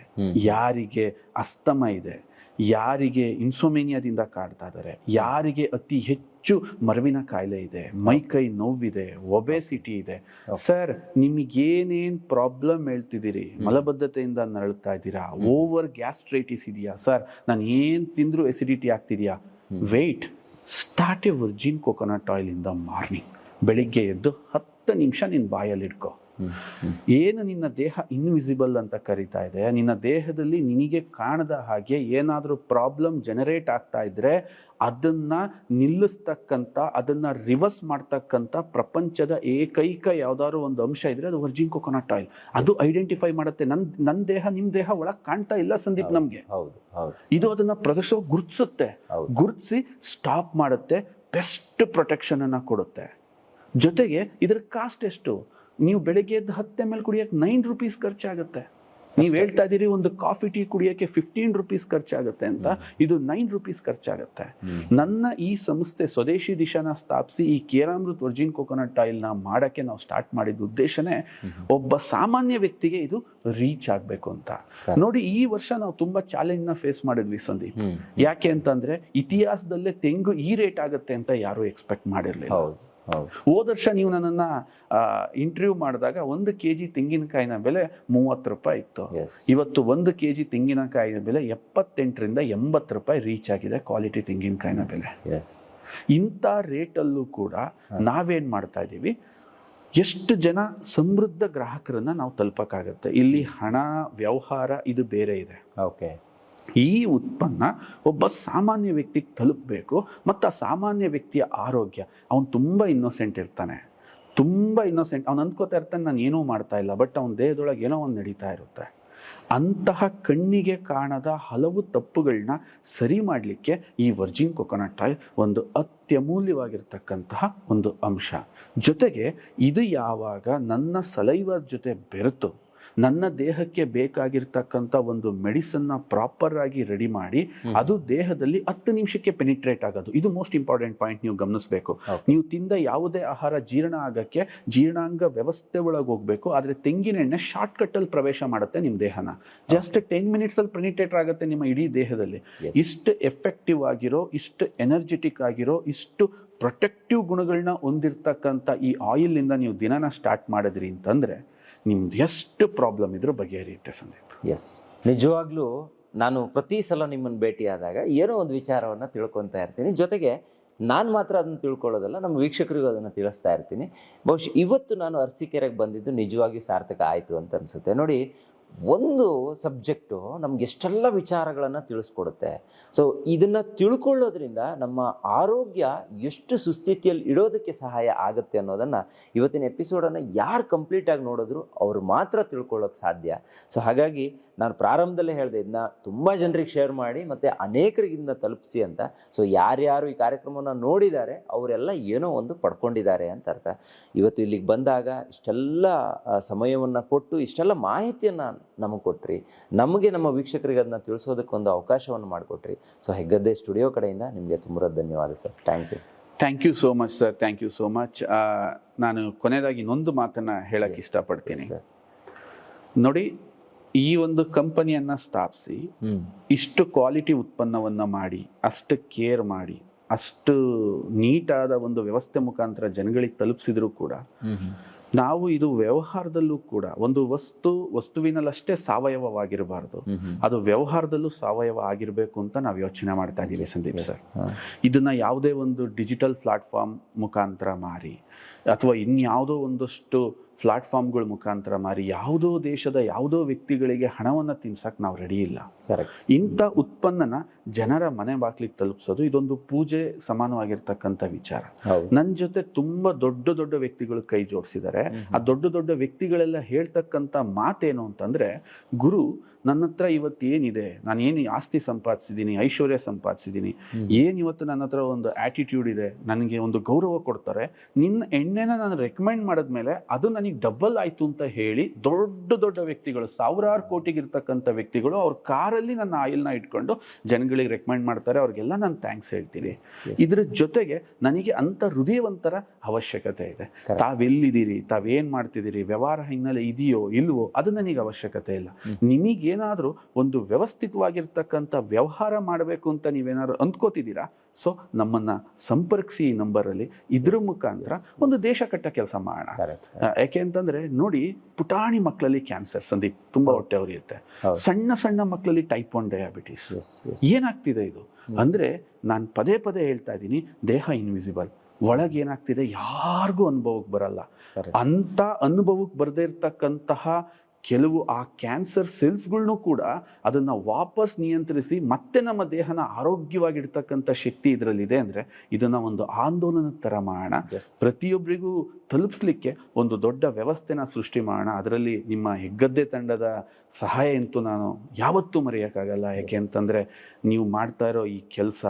ಯಾರಿಗೆ ಅಸ್ತಮ ಇದೆ ಯಾರಿಗೆ ಇನ್ಸೋಮೇನಿಯಾದಿಂದ ಕಾಡ್ತಾ ಇದ್ದಾರೆ ಯಾರಿಗೆ ಅತಿ ಹೆಚ್ಚು ಮರವಿನ ಕಾಯಿಲೆ ಇದೆ ಮೈ ಕೈ ನೋವಿದೆ ಒಬೆಸಿಟಿ ಇದೆ. ಸರ್ ನಿಮಗೇನೇನು ಪ್ರಾಬ್ಲಮ್ ಹೇಳ್ತಿದ್ದೀರಿ ಮಲಬದ್ಧತೆಯಿಂದ ನರಳುತ್ತಾ ಇದ್ದೀರಾ ಓವರ್ ಗ್ಯಾಸ್ಟ್ರೈಟಿಸ್ ಇದೆಯಾ? ಸರ್ ನಾನು ಏನು ತಿಂದರೂ acidity ಆಗ್ತಿದೆಯಾ. Weight start a virgin coconut oil ಇಂದ ದ ಮಾರ್ನಿಂಗ್ ಬೆಳಿಗ್ಗೆ ಎದ್ದು ಹತ್ತು ನಿಮಿಷ ನಿನ್ನ ಬಾಯಲ್ಲಿ ಇಟ್ಕೋ ಏನು ನಿನ್ನ ದೇಹ ಇನ್ವಿಸಿಬಲ್ ಅಂತ ಕರಿತಾ ಇದೆ? ನಿನ್ನ ದೇಹದಲ್ಲಿ ನಿನಗೆ ಕಾಣದ ಹಾಗೆ ಏನಾದರೂ ಪ್ರಾಬ್ಲಮ್ ಜನರೇಟ್ ಆಗ್ತಾ ಇದ್ರೆ ಅದನ್ನ ನಿಲ್ಲಿಸ್ತಕ್ಕಂಥ ಅದನ್ನ ರಿವರ್ಸ್ ಮಾಡ್ತಕ್ಕಂಥ ಪ್ರಪಂಚದ ಏಕೈಕ ಯಾವ್ದಾದ್ರು ಒಂದು ಅಂಶ ಇದ್ರೆ ಅದು ವರ್ಜಿನ್ ಕೊಕೊನಟ್ ಆಯಿಲ್ ಅದು ಐಡೆಂಟಿಫೈ ಮಾಡುತ್ತೆ. ನನ್ ನನ್ನ ದೇಹ ನಿಮ್ಮ ದೇಹ ಒಳಗೆ ಕಾಣ್ತಾ ಇಲ್ಲ ಸಂದೀಪ್ ನಮಗೆ. ಇದು ಅದನ್ನ ಪ್ರದರ್ಶನ ಗುರುತಿಸುತ್ತೆ. ಗುರುತಿಸಿ ಸ್ಟಾಪ್ ಮಾಡುತ್ತೆ ಬೆಸ್ಟ್ ಪ್ರೊಟೆಕ್ಷನ್ ಅನ್ನ ಕೊಡುತ್ತೆ. ಜೊತೆಗೆ ಇದರ ಕಾಸ್ಟ್ ಎಷ್ಟು? ನೀವು ಬೆಳಿಗ್ಗೆ ಎದ್ದು ಹತ್ತು ಮೇಲೆ ಎಲ್ ಕುಡಿಯಕ್ಕೆ ನೈನ್ ರುಪೀಸ್ ಖರ್ಚಾಗುತ್ತೆ. ನೀವು ಹೇಳ್ತಾ ಇದ್ದೀರಿ ಒಂದು ಕಾಫಿ ಟೀ ಕುಡಿಯಕ್ಕೆ ಫಿಫ್ಟೀನ್ ರುಪೀಸ್ ಖರ್ಚಾಗುತ್ತೆ ಅಂತ. ಇದು ನೈನ್ ರುಪೀಸ್ ಖರ್ಚಾಗುತ್ತೆ. ನನ್ನ ಈ ಸಂಸ್ಥೆ ಸ್ವದೇಶಿ ದಿಶಾನ ಸ್ಥಾಪಿಸಿ ಈ ಕೇರಾಮೃತ್ ವರ್ಜಿನ್ ಕೊಕೊನಟ್ ಆಯಿಲ್ನ ಮಾಡೋಕ್ಕೆ ಮಾಡಕ್ಕೆ ನಾವು ಸ್ಟಾರ್ಟ್ ಮಾಡಿದ ಉದ್ದೇಶನೇ ಒಬ್ಬ ಸಾಮಾನ್ಯ ವ್ಯಕ್ತಿಗೆ ಇದು ರೀಚ್ ಆಗಬೇಕು ಅಂತ. ನೋಡಿ ಈ ವರ್ಷ ನಾವು ತುಂಬಾ ಚಾಲೆಂಜ್ನ ಫೇಸ್ ಮಾಡಿದ್ವಿ ಸಂದೀಪ್. ಯಾಕೆ ಅಂತಂದ್ರೆ ಇತಿಹಾಸದಲ್ಲೇ ತೆಂಗು ಈ ರೇಟ್ ಆಗುತ್ತೆ ಅಂತ ಯಾರು ಎಕ್ಸ್ಪೆಕ್ಟ್ ಮಾಡಿರ್ಲಿಲ್ಲ. ಹೌದು. ವರ್ಷ ನೀವು ನನ್ನನ್ನ ಇಂಟರ್ವ್ಯೂ ಮಾಡಿದಾಗ ಒಂದು ಕೆ ಜಿ ತೆಂಗಿನಕಾಯಿನ ಬೆಲೆ ಮೂವತ್ತು ರೂಪಾಯಿ ಇತ್ತು. ಇವತ್ತು ಒಂದು ಕೆ ಜಿ ತೆಂಗಿನಕಾಯಿನ ಬೆಲೆ ಎಪ್ಪತ್ತೆಂಟರಿಂದ ಎಂಬತ್ತು ರೂಪಾಯಿ ರೀಚ್ ಆಗಿದೆ ಕ್ವಾಲಿಟಿ ತೆಂಗಿನಕಾಯಿನ ಬೆಲೆ. ಇಂಥ ರೇಟಲ್ಲೂ ಕೂಡ ನಾವೇನು ನಾವೇನ್ ಮಾಡ್ತಾ ಇದ್ದೀವಿ? ಎಷ್ಟು ಜನ ಸಮೃದ್ಧ ಗ್ರಾಹಕರನ್ನ ನಾವು ತಲುಪಕ್ಕಾಗತ್ತೆ? ಇಲ್ಲಿ ಹಣ ವ್ಯವಹಾರ ಇದು ಬೇರೆ ಇದೆ. ಓಕೆ ಈ ಉತ್ಪನ್ನ ಒಬ್ಬ ಸಾಮಾನ್ಯ ವ್ಯಕ್ತಿಗೆ ತಲುಪಬೇಕು. ಮತ್ತು ಆ ಸಾಮಾನ್ಯ ವ್ಯಕ್ತಿಯ ಆರೋಗ್ಯ, ಅವನು ತುಂಬ ಇನ್ನೋಸೆಂಟ್ ಇರ್ತಾನೆ. ತುಂಬ ಇನ್ನೋಸೆಂಟ್ ಅವ್ನು ಅಂದ್ಕೋತಾ ಇರ್ತಾನೆ, ನಾನು ಏನೂ ಮಾಡ್ತಾ ಇಲ್ಲ ಬಟ್ ಅವನ ದೇಹದೊಳಗೆ ಏನೋ ಒಂದು ನಡೀತಾ ಇರುತ್ತೆ. ಅಂತಹ ಕಣ್ಣಿಗೆ ಕಾಣದ ಹಲವು ತಪ್ಪುಗಳನ್ನ ಸರಿ ಮಾಡಲಿಕ್ಕೆ ಈ ವರ್ಜಿನ್ ಕೊಕೊನಟ್ ಆಯಿಲ್ ಒಂದು ಅತ್ಯಮೂಲ್ಯವಾಗಿರ್ತಕ್ಕಂತಹ ಒಂದು ಅಂಶ. ಜೊತೆಗೆ ಇದು ಯಾವಾಗ ನನ್ನ ಸಲೈವರ್ ಜೊತೆ ಬೆರೆತು ನನ್ನ ದೇಹಕ್ಕೆ ಬೇಕಾಗಿರ್ತಕ್ಕಂಥ ಒಂದು ಮೆಡಿಸನ್ನ ಪ್ರಾಪರ್ ಆಗಿ ರೆಡಿ ಮಾಡಿ ಅದು ದೇಹದಲ್ಲಿ ಹತ್ತು ನಿಮಿಷಕ್ಕೆ ಪೆನಿಟ್ರೇಟ್ ಆಗೋದು. ಇದು ಮೋಸ್ಟ್ ಇಂಪಾರ್ಟೆಂಟ್ ಪಾಯಿಂಟ್ ನೀವು ಗಮನಿಸಬೇಕು. ನೀವು ತಿಂದ ಯಾವುದೇ ಆಹಾರ ಜೀರ್ಣ ಆಗಕ್ಕೆ ಜೀರ್ಣಾಂಗ ವ್ಯವಸ್ಥೆ ಒಳಗೆ ಹೋಗ್ಬೇಕು ಆದ್ರೆ ತೆಂಗಿನ ಎಣ್ಣೆ ಶಾರ್ಟ್ ಕಟ್ ಅಲ್ಲಿ ಪ್ರವೇಶ ಮಾಡುತ್ತೆ ನಿಮ್ಮ ದೇಹನ. ಜಸ್ಟ್ ಟೆನ್ ಮಿನಿಟ್ಸ್ ಅಲ್ಲಿ ಪೆನಿಟ್ರೇಟ್ ಆಗುತ್ತೆ ನಿಮ್ಮ ಇಡೀ ದೇಹದಲ್ಲಿ. ಇಷ್ಟು ಎಫೆಕ್ಟಿವ್ ಆಗಿರೋ ಇಷ್ಟು ಎನರ್ಜೆಟಿಕ್ ಆಗಿರೋ ಇಷ್ಟು ಪ್ರೊಟೆಕ್ಟಿವ್ ಗುಣಗಳನ್ನ ಹೊಂದಿರ್ತಕ್ಕಂಥ ಈ ಆಯಿಲ್ ಇಂದ ನೀವು ದಿನನ ಸ್ಟಾರ್ಟ್ ಮಾಡಿದ್ರಿ ಅಂತಂದ್ರೆ ನಿಮ್ದು ಎಷ್ಟು ಪ್ರಾಬ್ಲಮ್ ಇದ್ರೂ ಬಗೆಹರಿಯುತ್ತೆ ಸಂದೀಪ್. ಎಸ್ ನಿಜವಾಗ್ಲೂ ನಾನು ಪ್ರತಿ ಸಲ ನಿಮ್ಮನ್ನು ಭೇಟಿಯಾದಾಗ ಏನೋ ಒಂದು ವಿಚಾರವನ್ನು ತಿಳ್ಕೊತಾ ಇರ್ತೀನಿ. ಜೊತೆಗೆ ನಾನು ಮಾತ್ರ ಅದನ್ನು ತಿಳ್ಕೊಳ್ಳೋದಲ್ಲ, ನಮ್ಮ ವೀಕ್ಷಕರಿಗೂ ಅದನ್ನು ತಿಳಿಸ್ತಾ ಇರ್ತೀನಿ. ಬಹುಶಃ ಇವತ್ತು ನಾನು ಅರಸೀಕೆರೆಗೆ ಬಂದಿದ್ದು ನಿಜವಾಗಿ ಸಾರ್ಥಕ ಆಯಿತು ಅಂತ ಅನಿಸುತ್ತೆ. ನೋಡಿ ಒಂದು ಸಬ್ಜೆಕ್ಟು ನಮ್ಗೆ ಎಷ್ಟೆಲ್ಲ ವಿಚಾರಗಳನ್ನು ತಿಳಿಸ್ಕೊಡುತ್ತೆ. ಸೊ ಇದನ್ನು ತಿಳ್ಕೊಳ್ಳೋದ್ರಿಂದ ನಮ್ಮ ಆರೋಗ್ಯ ಎಷ್ಟು ಸುಸ್ಥಿತಿಯಲ್ಲಿ ಇಡೋದಕ್ಕೆ ಸಹಾಯ ಆಗುತ್ತೆ ಅನ್ನೋದನ್ನು ಇವತ್ತಿನ ಎಪಿಸೋಡನ್ನು ಯಾರು ಕಂಪ್ಲೀಟಾಗಿ ನೋಡಿದ್ರು ಅವರು ಮಾತ್ರ ತಿಳ್ಕೊಳ್ಳೋಕೆ ಸಾಧ್ಯ. ಸೊ ಹಾಗಾಗಿ ನಾನು ಪ್ರಾರಂಭದಲ್ಲೇ ಹೇಳಿದೆ ಇದನ್ನ ತುಂಬ ಜನರಿಗೆ ಶೇರ್ ಮಾಡಿ ಮತ್ತು ಅನೇಕರಿಗೆ ಇದನ್ನ ತಲುಪಿಸಿ ಅಂತ. ಸೊ ಯಾರ್ಯಾರು ಈ ಕಾರ್ಯಕ್ರಮವನ್ನು ನೋಡಿದ್ದಾರೆ ಅವರೆಲ್ಲ ಏನೋ ಒಂದು ಪಡ್ಕೊಂಡಿದ್ದಾರೆ ಅಂತ ಅರ್ಥ. ಇವತ್ತು ಇಲ್ಲಿಗೆ ಬಂದಾಗ ಇಷ್ಟೆಲ್ಲ ಸಮಯವನ್ನು ಕೊಟ್ಟು ಇಷ್ಟೆಲ್ಲ ಮಾಹಿತಿಯನ್ನು ನಮಗೆ ಕೊಟ್ರಿ. ನಮಗೆ ನಮ್ಮ ವೀಕ್ಷಕರಿಗೆ ಅದನ್ನ ತಿಳಿಸೋದಕ್ಕೆ ಒಂದು ಅವಕಾಶವನ್ನು ಮಾಡಿಕೊಟ್ರಿ. ಸೊ ಹೆಗ್ಗದ್ದೆ ಸ್ಟುಡಿಯೋ ಕಡೆಯಿಂದ ನಿಮಗೆ ತುಂಬ ಧನ್ಯವಾದ sir. Thank you thank you so much sir thank you so much ನಾನು ಕೊನೆಯದಾಗಿ ಇನ್ನೊಂದು ಮಾತನ್ನ ಹೇಳಕ್ಕೆ ಇಷ್ಟಪಡ್ತೀನಿ. ನೋಡಿ ಈ ಒಂದು ಕಂಪನಿಯನ್ನ ಸ್ಥಾಪಿಸಿ ಇಷ್ಟು ಕ್ವಾಲಿಟಿ ಉತ್ಪನ್ನವನ್ನ ಮಾಡಿ ಅಷ್ಟು ಕೇರ್ ಮಾಡಿ ಅಷ್ಟು ನೀಟಾದ ಒಂದು ವ್ಯವಸ್ಥೆ ಮುಖಾಂತರ ಜನಗಳಿಗೆ ತಲುಪಿಸಿದ್ರು ಕೂಡ ನಾವು ಇದು ವ್ಯವಹಾರದಲ್ಲೂ ಕೂಡ ಒಂದು ವಸ್ತು ವಸ್ತುವಿನಲ್ಲಷ್ಟೇ ಸಾವಯವವಾಗಿರಬಾರ್ದು. ಅದು ವ್ಯವಹಾರದಲ್ಲೂ ಸಾವಯವ ಆಗಿರಬೇಕು ಅಂತ ನಾವು ಯೋಚನೆ ಮಾಡ್ತಾ ಇದ್ದೀವಿ ಸಂದೀಪ್ ಸರ್. ಇದನ್ನ ಯಾವುದೇ ಒಂದು ಡಿಜಿಟಲ್ ಪ್ಲಾಟ್ಫಾರ್ಮ್ ಮುಖಾಂತರ ಮಾರಿ ಅಥವಾ ಇನ್ಯಾವುದೋ ಒಂದಷ್ಟು ಪ್ಲಾಟ್ಫಾರ್ಮ್ಗಳ ಮುಖಾಂತರ ಮಾರಿ ಯಾವುದೋ ದೇಶದ ಯಾವುದೋ ವ್ಯಕ್ತಿಗಳಿಗೆ ಹಣವನ್ನು ತಿನ್ಸಕ್ಕೆ ನಾವು ರೆಡಿ ಇಲ್ಲ. ಇಂಥ ಉತ್ಪನ್ನನ ಜನರ ಮನೆ ಬಾಗ್ಲಿಗೆ ತಲುಪಿಸೋದು ಇದೊಂದು ಪೂಜೆ ಸಮಾನವಾಗಿರ್ತಕ್ಕಂಥ ವಿಚಾರ. ನನ್ನ ಜೊತೆ ತುಂಬಾ ದೊಡ್ಡ ದೊಡ್ಡ ವ್ಯಕ್ತಿಗಳು ಕೈ ಜೋಡಿಸಿದ್ದಾರೆ. ಆ ದೊಡ್ಡ ದೊಡ್ಡ ವ್ಯಕ್ತಿಗಳೆಲ್ಲ ಹೇಳ್ತಕ್ಕಂಥ ಮಾತೇನು ಅಂತಂದ್ರೆ ಗುರು ನನ್ನ ಹತ್ರ ಇವತ್ತು ಏನಿದೆ ನಾನು ಏನು ಆಸ್ತಿ ಸಂಪಾದಿಸಿದ್ದೀನಿ ಐಶ್ವರ್ಯ ಸಂಪಾದಿಸಿದ್ದೀನಿ. ಏನ್ ಇವತ್ತು ನನ್ನ ಹತ್ರ ಒಂದು ಆಟಿಟ್ಯೂಡ್ ಇದೆ? ನನಗೆ ಒಂದು ಗೌರವ ಕೊಡ್ತಾರೆ. ನಿನ್ನ ಎಣ್ಣೆನ ನಾನು ರೆಕಮೆಂಡ್ ಮಾಡಿದ್ಮೇಲೆ ಅದು ನನಗೆ ಡಬಲ್ ಆಯ್ತು ಅಂತ ಹೇಳಿ ದೊಡ್ಡ ದೊಡ್ಡ ವ್ಯಕ್ತಿಗಳು ಸಾವಿರಾರು ಕೋಟಿಗಿರ್ತಕ್ಕಂಥ ವ್ಯಕ್ತಿಗಳು ಅವ್ರ ಕಾರಲ್ಲಿ ನನ್ನ ಆಯಿಲ್ನ ಇಟ್ಕೊಂಡು ಜನಗಳಿಗೆ ರೆಕಮೆಂಡ್ ಮಾಡ್ತಾರೆ ಅವ್ರಿಗೆಲ್ಲ ನಾನು ಥ್ಯಾಂಕ್ಸ್ ಹೇಳ್ತೀನಿ. ಇದ್ರ ಜೊತೆಗೆ ನನಗೆ ಅಂತ ಹೃದಯವಂತರ ಅವಶ್ಯಕತೆ ಇದೆ. ತಾವೆಲ್ಲಿದ್ದೀರಿ? ತಾವೇನ್ ಮಾಡ್ತಿದ್ದೀರಿ? ವ್ಯವಹಾರ ಹಿನ್ನೆಲೆ ಇದೆಯೋ ಇಲ್ವೋ ಅದು ನನಗೆ ಅವಶ್ಯಕತೆ ಇಲ್ಲ. ನಿಮಗೇನಾದ್ರೂ ಒಂದು ವ್ಯವಸ್ಥಿತವಾಗಿರ್ತಕ್ಕಂಥ ವ್ಯವಹಾರ ಮಾಡಬೇಕು ಅಂತ ನೀವೇನಾದ್ರು ಅಂದ್ಕೋತಿದ್ದೀರಾ? ಸೊ ನಮ್ಮನ್ನ ಸಂಪರ್ಕಿಸಿ ಈ ನಂಬರಲ್ಲಿ ಇದ್ರ ಮುಖಾಂತರ ಒಂದು ದೇಶ ಕಟ್ಟ ಕೆಲಸ ಮಾಡೋಣ. ಯಾಕೆ ಅಂತಂದ್ರೆ ನೋಡಿ ಪುಟಾಣಿ ಮಕ್ಕಳಲ್ಲಿ ಕ್ಯಾನ್ಸರ್ ಸಂದೀಪ್ ತುಂಬಾ ಹೊಟ್ಟೆ ಉರಿಯುತ್ತೆ ಸಣ್ಣ ಸಣ್ಣ ಮಕ್ಕಳಲ್ಲಿ ಟೈಪ್ ಒನ್ ಡಯಾಬಿಟಿಸ್ ಏನಾಗ್ತಿದೆ ಇದು? ಅಂದ್ರೆ ನಾನು ಪದೇ ಪದೇ ಹೇಳ್ತಾ ಇದ್ದೀನಿ ದೇಹ ಇನ್ವಿಸಿಬಲ್ ಒಳಗೆ ಏನಾಗ್ತಿದೆ? ಯಾರಿಗೂ ಅನುಭವಕ್ಕೆ ಬರಲ್ಲ. ಅಂತ ಅನುಭವಕ್ಕೆ ಬರದೇ ಇರ್ತಕ್ಕಂತಹ ಕೆಲವು ಆ ಕ್ಯಾನ್ಸರ್ ಸೆಲ್ಸ್ಗಳ್ನೂ ಕೂಡ ಅದನ್ನು ವಾಪಸ್ ನಿಯಂತ್ರಿಸಿ ಮತ್ತೆ ನಮ್ಮ ದೇಹನ ಆರೋಗ್ಯವಾಗಿಡ್ತಕ್ಕಂಥ ಶಕ್ತಿ ಇದರಲ್ಲಿದೆ ಅಂದರೆ ಇದನ್ನು ಒಂದು ಆಂದೋಲನದ ಥರ ಮಾಡೋಣ. ಪ್ರತಿಯೊಬ್ಬರಿಗೂ ತಲುಪಿಸ್ಲಿಕ್ಕೆ ಒಂದು ದೊಡ್ಡ ವ್ಯವಸ್ಥೆನ ಸೃಷ್ಟಿ ಮಾಡೋಣ. ಅದರಲ್ಲಿ ನಿಮ್ಮ ಹೆಗ್ಗದ್ದೆ ತಂಡದ ಸಹಾಯ ಅಂತೂ ನಾನು ಯಾವತ್ತೂ ಮರೆಯೋಕ್ಕಾಗಲ್ಲ. ಯಾಕೆ ಅಂತಂದರೆ ನೀವು ಮಾಡ್ತಾ ಇರೋ ಈ ಕೆಲಸ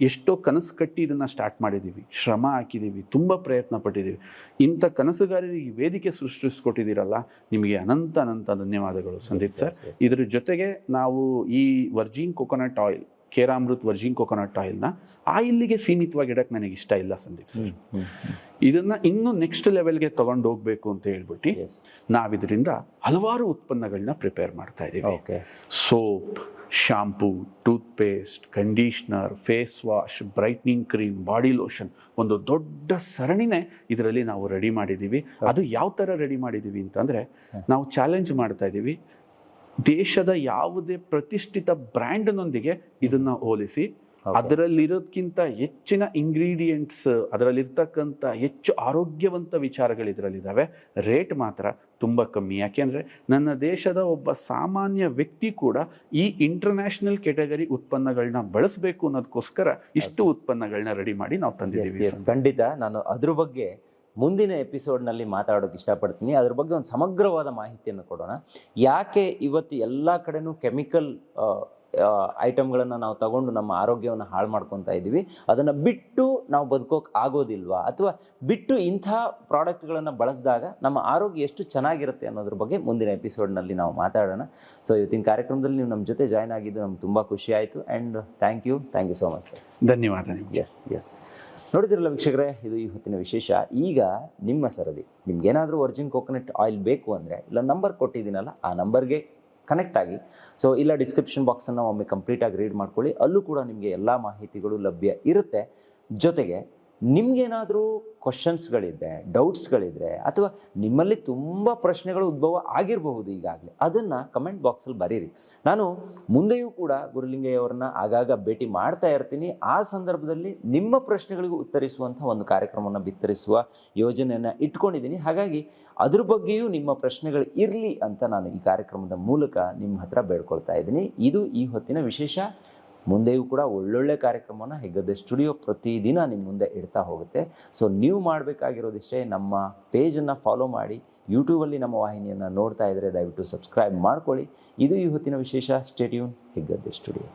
ಎಷ್ಟೋ ಕನಸು ಕಟ್ಟಿ ಇದನ್ನು ಸ್ಟಾರ್ಟ್ ಮಾಡಿದ್ದೀವಿ ಶ್ರಮ ಹಾಕಿದ್ದೀವಿ ತುಂಬ ಪ್ರಯತ್ನ ಪಟ್ಟಿದ್ದೀವಿ ಇಂಥ ಕನಸುಗಾರರಿಗೆ ವೇದಿಕೆ ಸೃಷ್ಟಿಸ್ಕೊಟ್ಟಿದ್ದೀರಲ್ಲ ನಿಮಗೆ ಅನಂತ ಅನಂತ ಧನ್ಯವಾದಗಳು ಸಂದೀಪ್ ಸರ್. ಇದ್ರ ಜೊತೆಗೆ ನಾವು ಈ virgin coconut oil Keramrut virgin coconut ಆಯಿಲ್ನ ಆಯಿಲ್ಗೆ ಸೀಮಿತವಾಗಿ ಇಡಕ್ಕೆ ನನಗೆ ಇಷ್ಟ ಇಲ್ಲ ಸಂದೀಪ್ ಸರ್. ಇದನ್ನ ಇನ್ನು ನೆಕ್ಸ್ಟ್ ಲೆವೆಲ್ಗೆ ತಗೊಂಡು ಹೋಗ್ಬೇಕು ಅಂತ ಹೇಳ್ಬಿಟ್ಟು ನಾವು ಇದರಿಂದ ಹಲವಾರು ಉತ್ಪನ್ನಗಳನ್ನ ಪ್ರಿಪೇರ್ ಮಾಡ್ತಾ ಇದ್ದೀವಿ okay soap shampoo toothpaste conditioner face wash brightening cream body lotion ಒಂದು ದೊಡ್ಡ ಸರಣಿನೇ ಇದರಲ್ಲಿ ನಾವು ರೆಡಿ ಮಾಡಿದ್ದೀವಿ ಅದು ಯಾವ ಥರ ರೆಡಿ ಮಾಡಿದ್ದೀವಿ ಅಂತಂದರೆ ನಾವು ಚಾಲೆಂಜ್ ಮಾಡ್ತಾ ಇದ್ದೀವಿ ದೇಶದ ಯಾವುದೇ ಪ್ರತಿಷ್ಠಿತ ಬ್ರ್ಯಾಂಡ್ನೊಂದಿಗೆ ಇದನ್ನ ಹೋಲಿಸಿ. ಅದರಲ್ಲಿರೋದ್ಕಿಂತ ಹೆಚ್ಚಿನ ಇಂಗ್ರೀಡಿಯೆಂಟ್ಸ್ ಅದರಲ್ಲಿರ್ತಕ್ಕಂಥ ಹೆಚ್ಚು ಆರೋಗ್ಯವಂತ ವಿಚಾರಗಳು ಇದರಲ್ಲಿದ್ದಾವೆ ರೇಟ್ ಮಾತ್ರ ತುಂಬ ಕಮ್ಮಿ. ಯಾಕೆಂದ್ರೆ ನನ್ನ ದೇಶದ ಒಬ್ಬ ಸಾಮಾನ್ಯ ವ್ಯಕ್ತಿ ಕೂಡ ಈ ಇಂಟರ್ನ್ಯಾಷನಲ್ ಕೆಟಗರಿ ಉತ್ಪನ್ನಗಳನ್ನ ಬಳಸಬೇಕು ಅನ್ನೋದಕ್ಕೋಸ್ಕರ ಇಷ್ಟು ಉತ್ಪನ್ನಗಳನ್ನ ರೆಡಿ ಮಾಡಿ ನಾವು ತಂದಿದ್ದೀವಿ ಖಂಡಿತ. ನಾನು ಅದ್ರ ಬಗ್ಗೆ ಮುಂದಿನ ಎಪಿಸೋಡ್ನಲ್ಲಿ ಮಾತಾಡೋಕೆ ಇಷ್ಟಪಡ್ತೀನಿ. ಅದ್ರ ಬಗ್ಗೆ ಒಂದು ಸಮಗ್ರವಾದ ಮಾಹಿತಿಯನ್ನು ಕೊಡೋಣ. ಯಾಕೆ ಇವತ್ತು ಎಲ್ಲ ಕಡೆನೂ ಕೆಮಿಕಲ್ ಐಟಮ್ಗಳನ್ನು ನಾವು ತಗೊಂಡು ನಮ್ಮ ಆರೋಗ್ಯವನ್ನು ಹಾಳು ಮಾಡ್ಕೊತಾ ಇದ್ದೀವಿ ಅದನ್ನು ಬಿಟ್ಟು ನಾವು ಬದುಕೋಕೆ ಆಗೋದಿಲ್ವಾ? ಅಥವಾ ಬಿಟ್ಟು ಇಂಥ ಪ್ರಾಡಕ್ಟ್ಗಳನ್ನು ಬಳಸಿದಾಗ ನಮ್ಮ ಆರೋಗ್ಯ ಎಷ್ಟು ಚೆನ್ನಾಗಿರುತ್ತೆ ಅನ್ನೋದ್ರ ಬಗ್ಗೆ ಮುಂದಿನ ಎಪಿಸೋಡ್ನಲ್ಲಿ ನಾವು ಮಾತಾಡೋಣ. ಸೊ ಇವತ್ತಿನ ಕಾರ್ಯಕ್ರಮದಲ್ಲಿ ನೀವು ನಮ್ಮ ಜೊತೆ ಜಾಯ್ನ್ ಆಗಿದ್ದು ನಮ್ಗೆ ತುಂಬ ಖುಷಿ ಆಯಿತು. And thank you thank you so much sir ಧನ್ಯವಾದ ಎಸ್ ಎಸ್ ನೋಡಿದಿರಲ್ಲ ವೀಕ್ಷಕರೇ, ಇದು ಈ ಹೊತ್ತಿನ ವಿಶೇಷ. ಈಗ ನಿಮ್ಮ ಸರದಿ, ನಿಮ್ಗೇನಾದರೂ ವರ್ಜಿನ್ ಕೋಕೋನಟ್ ಆಯಿಲ್ ಬೇಕು ಅಂದರೆ, ಇಲ್ಲ ನಂಬರ್ ಕೊಟ್ಟಿದ್ದೀನಲ್ಲ, ಆ ನಂಬರ್ಗೆ ಕನೆಕ್ಟ್ ಆಗಿ. ಸೊ ಇಲ್ಲ ಡಿಸ್ಕ್ರಿಪ್ಷನ್ ಬಾಕ್ಸನ್ನು ಒಮ್ಮೆ ಕಂಪ್ಲೀಟಾಗಿ ರೀಡ್ ಮಾಡ್ಕೊಳ್ಳಿ. ಅಲ್ಲೂ ಕೂಡ ನಿಮಗೆ ಎಲ್ಲ ಮಾಹಿತಿಗಳು ಲಭ್ಯ ಇರುತ್ತೆ. ಜೊತೆಗೆ ನಿಮ್ಗೇನಾದರೂ ಕ್ವಶನ್ಸ್ಗಳಿದೆ ಡೌಟ್ಸ್ಗಳಿದ್ರೆ ಅಥವಾ ನಿಮ್ಮಲ್ಲಿ ತುಂಬ ಪ್ರಶ್ನೆಗಳು ಉದ್ಭವ ಆಗಿರಬಹುದು ಈಗಾಗಲೇ, ಅದನ್ನು ಕಮೆಂಟ್ ಬಾಕ್ಸಲ್ಲಿ ಬರೀರಿ. ನಾನು ಮುಂದೆಯೂ ಕೂಡ ಗುರುಲಿಂಗಯ್ಯವ್ರನ್ನ ಆಗಾಗ ಭೇಟಿ ಮಾಡ್ತಾ ಇರ್ತೀನಿ. ಆ ಸಂದರ್ಭದಲ್ಲಿ ನಿಮ್ಮ ಪ್ರಶ್ನೆಗಳಿಗೂ ಉತ್ತರಿಸುವಂಥ ಒಂದು ಕಾರ್ಯಕ್ರಮವನ್ನು ಬಿತ್ತರಿಸುವ ಯೋಜನೆಯನ್ನು ಇಟ್ಕೊಂಡಿದ್ದೀನಿ. ಹಾಗಾಗಿ ಅದ್ರ ಬಗ್ಗೆಯೂ ನಿಮ್ಮ ಪ್ರಶ್ನೆಗಳು ಇರಲಿ ಅಂತ ನಾನು ಈ ಕಾರ್ಯಕ್ರಮದ ಮೂಲಕ ನಿಮ್ಮ ಹತ್ರ ಬೇಡ್ಕೊಳ್ತಾ ಇದ್ದೀನಿ. ಇದು ಈ ಹೊತ್ತಿನ ವಿಶೇಷ. ಮುಂದೆಯೂ ಕೂಡ ಒಳ್ಳೊಳ್ಳೆ ಕಾರ್ಯಕ್ರಮನ ಹೆಗ್ಗದ್ದೆ ಸ್ಟುಡಿಯೋ ಪ್ರತಿದಿನ ನಿಮ್ಮ ಮುಂದೆ ಇಡ್ತಾ ಹೋಗುತ್ತೆ. ಸೊ ನೀವು ಮಾಡಬೇಕಾಗಿರೋದಿಷ್ಟೇ ನಮ್ಮ ಪೇಜನ್ನು ಫಾಲೋ ಮಾಡಿ ಯೂಟ್ಯೂಬಲ್ಲಿ ನಮ್ಮ ವಾಹಿನಿಯನ್ನು ನೋಡ್ತಾ ಇದ್ದರೆ ದಯವಿಟ್ಟು ಸಬ್ಸ್ಕ್ರೈಬ್ ಮಾಡ್ಕೊಳ್ಳಿ. ಇದು ಈ ಹೊತ್ತಿನ ವಿಶೇಷ. ಸ್ಟೇಟ್ಯೂನ್ ಹೆಗ್ಗದ್ದೆ ಸ್ಟುಡಿಯೋ.